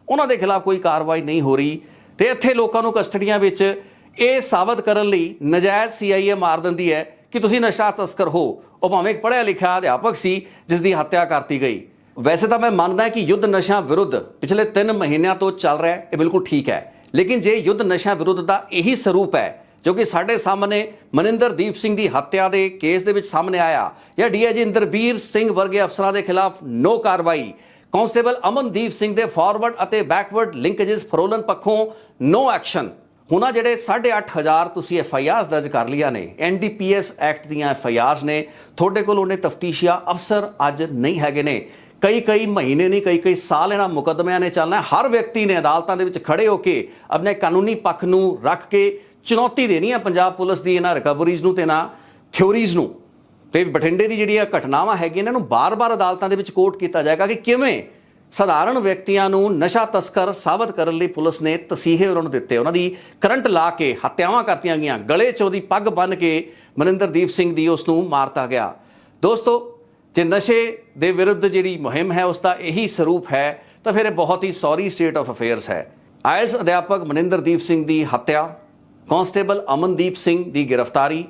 ਉਹਨਾਂ ਦੇ ਖਿਲਾਫ ਕੋਈ ਕਾਰਵਾਈ ਨਹੀਂ ਹੋ ਰਹੀ ਤੇ ਇੱਥੇ ਲੋਕਾਂ ਨੂੰ ਕਸਟਡੀਆਂ ਵਿੱਚ ਇਹ ਸਾਬਤ ਕਰਨ ਲਈ ਨਜਾਇਜ਼ ਸੀਆਈਏ ਮਾਰ ਦਿੰਦੀ ਹੈ ਕਿ ਤੁਸੀਂ ਨਸ਼ਾ ਤਸਕਰ ਹੋ। ਉਹ ਭਾਵੇਂ ਇੱਕ ਪੜ੍ਹਿਆ ਲਿਖਿਆ ਅਧਿਆਪਕ ਸੀ ਜਿਸ ਦੀ ਹੱਤਿਆ ਕਰਤੀ ਗਈ। ਵੈਸੇ ਤਾਂ ਮੈਂ ਮੰਨਦਾ ਕਿ ਯੁੱਧ ਨਸ਼ਾ ਵਿਰੁੱਧ ਪਿਛਲੇ 3 ਮਹੀਨਿਆਂ ਤੋਂ ਚੱਲ ਰਿਹਾ ਹੈ, ਇਹ ਬਿਲਕੁਲ ਠੀਕ ਹੈ। ਲੇਕਿਨ ਜੇ ਯੁੱਧ ਨਸ਼ਾ ਵਿਰੁੱਧ ਦਾ ਇਹੀ ਸਰੂਪ ਹੈ, ਜੋ ਕਿ ਸਾਡੇ ਸਾਹਮਣੇ ਮਨਿੰਦਰਦੀਪ ਸਿੰਘ ਦੀ ਹੱਤਿਆ ਦੇ ਕੇਸ ਦੇ ਵਿੱਚ ਸਾਹਮਣੇ ਆਇਆ, ਜਾਂ ਡੀਆਈਜੀ ਇੰਦਰਬੀਰ ਸਿੰਘ ਵਰਗੇ ਅਫਸਰਾਂ ਦੇ ਖਿਲਾਫ ਨੋ ਕਾਰਵਾਈ ਕਾਂਸਟੇਬਲ ਅਮਨਦੀਪ ਸਿੰਘ ਦੇ ਫਾਰਵਰਡ ਅਤੇ ਬੈਕਵਰਡ ਲਿੰਕੇजेस ਫਰੋਲਨ ਪੱਖੋਂ ਨੋ ਐਕਸ਼ਨ ਹੁਣ ਆਹ ਜਿਹੜੇ 8500 ਤੁਸੀਂ ਐਫ ਆਈ ਆਰਸ ਦਰਜ ਕਰ ਲਿਆ ਨੇ N D P NDPS act ਦੀਆਂ ਐਫ ਆਈ ਆਰਸ ਨੇ, ਤੁਹਾਡੇ ਕੋਲ ਉਹਨੇ ਤਫਤੀਸ਼ੀਆ ਅਫਸਰ ਅੱਜ ਨਹੀਂ ਹੈਗੇ ਨੇ। ਕਈ ਕਈ ਮਹੀਨੇ ਨਹੀਂ ਕਈ ਕਈ ਸਾਲ ਇਹਨਾਂ ਮੁਕੱਦਮਿਆਂ ਨੇ ਚੱਲਣਾ ਹਰ ਵਿਅਕਤੀ ਨੇ ਅਦਾਲਤਾਂ ਦੇ ਵਿੱਚ ਖੜੇ ਹੋ ਕੇ ਆਪਣੇ ਕਾਨੂੰਨੀ ਪੱਖ ਨੂੰ ਰੱਖ ਕੇ ਚੁਣੌਤੀ ਦੇਣੀ ਹੈ ਪੰਜਾਬ ਪੁਲਿਸ ਦੀ ਇਹਨਾਂ ਰਿਕਵਰੀਜ਼ ਨੂੰ ਤੇ ਨਾ ਥਿਉਰੀਜ਼ ਨੂੰ। ਤੇ ਬਠਿੰਡੇ ਦੀ ਜਿਹੜੀਆਂ ਘਟਨਾਵਾਂ ਹੈਗੀਆਂ ਇਹਨਾਂ ਨੂੰ ਬਾਰ-ਬਾਰ ਅਦਾਲਤਾਂ ਦੇ ਵਿੱਚ ਕੋਰਟ ਕੀਤਾ ਜਾਏਗਾ ਕਿ ਕਿਵੇਂ ਸਧਾਰਨ ਵਿਅਕਤੀਆਂ ਨੂੰ ਨਸ਼ਾ ਤਸਕਰ ਸਾਬਤ ਕਰਨ ਲਈ ਪੁਲਿਸ ਨੇ ਤਸੀਹੇ ਉਹਨਾਂ ਨੂੰ ਦਿੱਤੇ। ਉਹਨਾਂ ਦੀ ਕਰੰਟ ਲਾ ਕੇ ਹੱਤਿਆਵਾਂ ਕਰਤੀਆਂ ਗਈਆਂ। ਗਲੇ 'ਚ ਉਹਦੀ ਪੱਗ ਬੰਨ ਕੇ ਮਨਿੰਦਰਦੀਪ ਸਿੰਘ ਦੀ ਉਸ ਨੂੰ ਮਾਰਤਾ ਗਿਆ। ਦੋਸਤੋ, ਜੇ ਨਸ਼ੇ ਦੇ ਵਿਰੁੱਧ ਜਿਹੜੀ ਮੁਹਿੰਮ ਹੈ, ਉਸ ਦਾ ਇਹੀ ਸਰੂਪ ਹੈ, ਤਾਂ ਫਿਰ ਇਹ ਬਹੁਤ ਹੀ ਸੌਰੀ ਸਟੇਟ ਆਫ ਅਫੇਅਰਸ ਹੈ। ਆਇਲਸ ਅਧਿਆਪਕ ਮਨਿੰਦਰਦੀਪ ਸਿੰਘ ਦੀ ਹੱਤਿਆ ਕਾਂਸਟੇਬਲ ਅਮਨਦੀਪ ਸਿੰਘ ਦੀ ਗ੍ਰਿਫਤਾਰੀ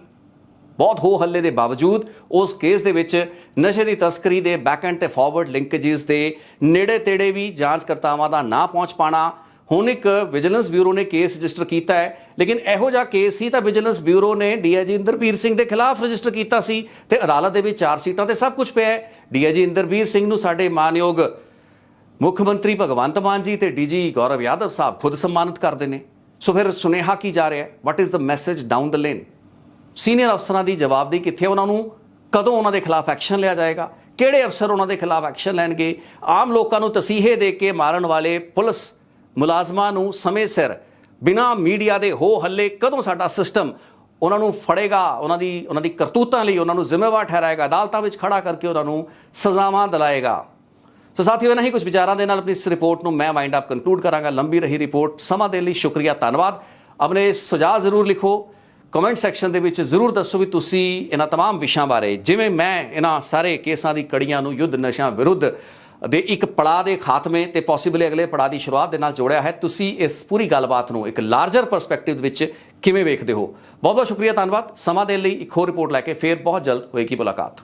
ਬਹੁਤ ਹੋ ਹੱਲੇ ਦੇ ਬਾਵਜੂਦ ਉਸ ਕੇਸ ਦੇ ਵਿੱਚ ਨਸ਼ੇ ਦੀ ਤਸਕਰੀ ਦੇ ਬੈਕਐਂਡ ਤੇ ਫਾਰਵਰਡ ਲਿੰਕੇजेस ਦੇ ਨੇੜੇ ਤੇੜੇ ਵੀ ਜਾਂਚਕਰਤਾਵਾਂ ਦਾ ਨਾ ਪਹੁੰਚ ਪਾਣਾ, ਹੁਣ ਇੱਕ ਵਿਜੀਲੈਂਸ ਬਿਊਰੋ ਨੇ ਕੇਸ ਰਜਿਸਟਰ ਕੀਤਾ ਹੈ, ਲੇਕਿਨ ਇਹੋ ਜਿਹਾ ਕੇਸ ਹੀ ਤਾਂ ਵਿਜੀਲੈਂਸ ਬਿਊਰੋ ਨੇ ਡੀਆਈਜੀ ਇੰਦਰਪੀਰ ਸਿੰਘ ਦੇ ਖਿਲਾਫ ਰਜਿਸਟਰ ਕੀਤਾ ਸੀ ਤੇ ਅਦਾਲਤ ਦੇ ਵਿੱਚ ਚਾਰ ਸੀਟਾਂ ਤੇ ਸਭ ਕੁਝ ਪਿਆ ਹੈ। ਡੀਆਈਜੀ ਇੰਦਰਪੀਰ ਸਿੰਘ ਨੂੰ ਸਾਡੇ ਮਾਨਯੋਗ ਮੁੱਖ ਮੰਤਰੀ ਭਗਵੰਤ ਮਾਨ ਜੀ ਤੇ ਡੀਜੀ ਗੌਰਵ ਯਾਦਵ ਸਾਹਿਬ ਖੁਦ ਸਨਮਾਨਿਤ ਕਰਦੇ ਨੇ। ਸੋ ਫਿਰ ਸੁਨੇਹਾ ਕੀ ਜਾ ਰਿਹਾ ਹੈ? What is the message down the lane senior ਅਫਸਰਾਂ ਦੀ ਜਵਾਬਦੇਹੀ ਕਿੱਥੇ ਉਹਨਾਂ ਨੂੰ ਕਦੋਂ ਉਹਨਾਂ ਦੇ ਖਿਲਾਫ ਐਕਸ਼ਨ ਲਿਆ ਜਾਏਗਾ? ਕਿਹੜੇ ਅਫਸਰ ਉਹਨਾਂ ਦੇ ਖਿਲਾਫ ਐਕਸ਼ਨ ਲੈਣਗੇ? ਆਮ ਲੋਕਾਂ ਨੂੰ ਤਸੀਹੇ ਦੇ ਕੇ ਮਾਰਨ ਵਾਲੇ ਪੁਲਿਸ ਮੁਲਾਜ਼ਮਾਂ ਨੂੰ ਸਮੇਂ ਸਿਰ ਬਿਨਾਂ ਮੀਡੀਆ ਦੇ ਹੋ ਹੱਲੇ ਕਦੋਂ ਸਾਡਾ ਸਿਸਟਮ ਉਹਨਾਂ ਨੂੰ ਫੜੇਗਾ? ਉਹਨਾਂ ਦੀ ਉਹਨਾਂ ਦੀ ਕਰਤੂਤਾਂ ਲਈ ਉਹਨਾਂ ਨੂੰ ਜ਼ਿੰਮੇਵਾਰ ਠਹਿਰਾਏਗਾ? ਅਦਾਲਤਾਂ ਵਿੱਚ ਖੜਾ ਕਰਕੇ ਉਹਨਾਂ ਨੂੰ ਸਜ਼ਾਵਾਂ ਦਿਲਾਏਗਾ? ਸੋ ਸਾਥੀਓ ਇਹਨਾਂ ਹੀ ਕੁਝ ਵਿਚਾਰਾਂ ਦੇ ਨਾਲ ਆਪਣੀ ਇਸ ਰਿਪੋਰਟ ਨੂੰ ਮੈਂ ਵਾਈਂਡ ਅਪ ਕੰਕਲੂਡ ਕਰਾਂਗਾ। ਲੰਬੀ ਰਹੀ ਰਿਪੋਰਟ। ਸਮਾਂ ਦੇਣ ਲਈ ਸ਼ੁਕਰੀਆ, ਧੰਨਵਾਦ। ਆਪਣੇ ਸੁਝਾਅ ਜ਼ਰੂਰ ਲਿਖੋ। ਕਮੈਂਟ ਸੈਕਸ਼ਨ ਦੇ ਵਿੱਚ ਜ਼ਰੂਰ ਦੱਸੋ ਵੀ ਤੁਸੀਂ ਇਹਨਾਂ तमाम ਵਿਸ਼ਿਆਂ ਬਾਰੇ ਜਿਵੇਂ ਮੈਂ ਇਹਨਾਂ ਸਾਰੇ ਕੇਸਾਂ ਦੀ ਕੜੀਆਂ ਨੂੰ ਯੁੱਧ ਨਸ਼ਾ ਵਿਰੁੱਧ ਦੇ ਇੱਕ ਪੜਾਅ ਦੇ ਖਾਤਮੇ ਤੇ ਪੋਸੀਬਲੀ ਅਗਲੇ ਪੜਾਅ ਦੀ ਸ਼ੁਰੂਆਤ ਦੇ ਨਾਲ ਜੋੜਿਆ ਹੈ ਤੁਸੀਂ ਇਸ ਪੂਰੀ ਗੱਲਬਾਤ ਨੂੰ ਇੱਕ ਲਾਰਜਰ ਪਰਸਪੈਕਟਿਵ ਵਿੱਚ ਕਿਵੇਂ ਵੇਖਦੇ ਹੋ ਬਹੁਤ ਬਹੁਤ ਸ਼ੁਕਰੀਆ ਧੰਨਵਾਦ ਸਮਾਂ ਦੇਣ ਲਈ ਇੱਕ ਹੋਰ ਰਿਪੋਰਟ ਲੈ ਕੇ ਫੇਰ ਬਹੁਤ ਜਲਦ ਹੋਏਗੀ ਮੁਲਾਕਾਤ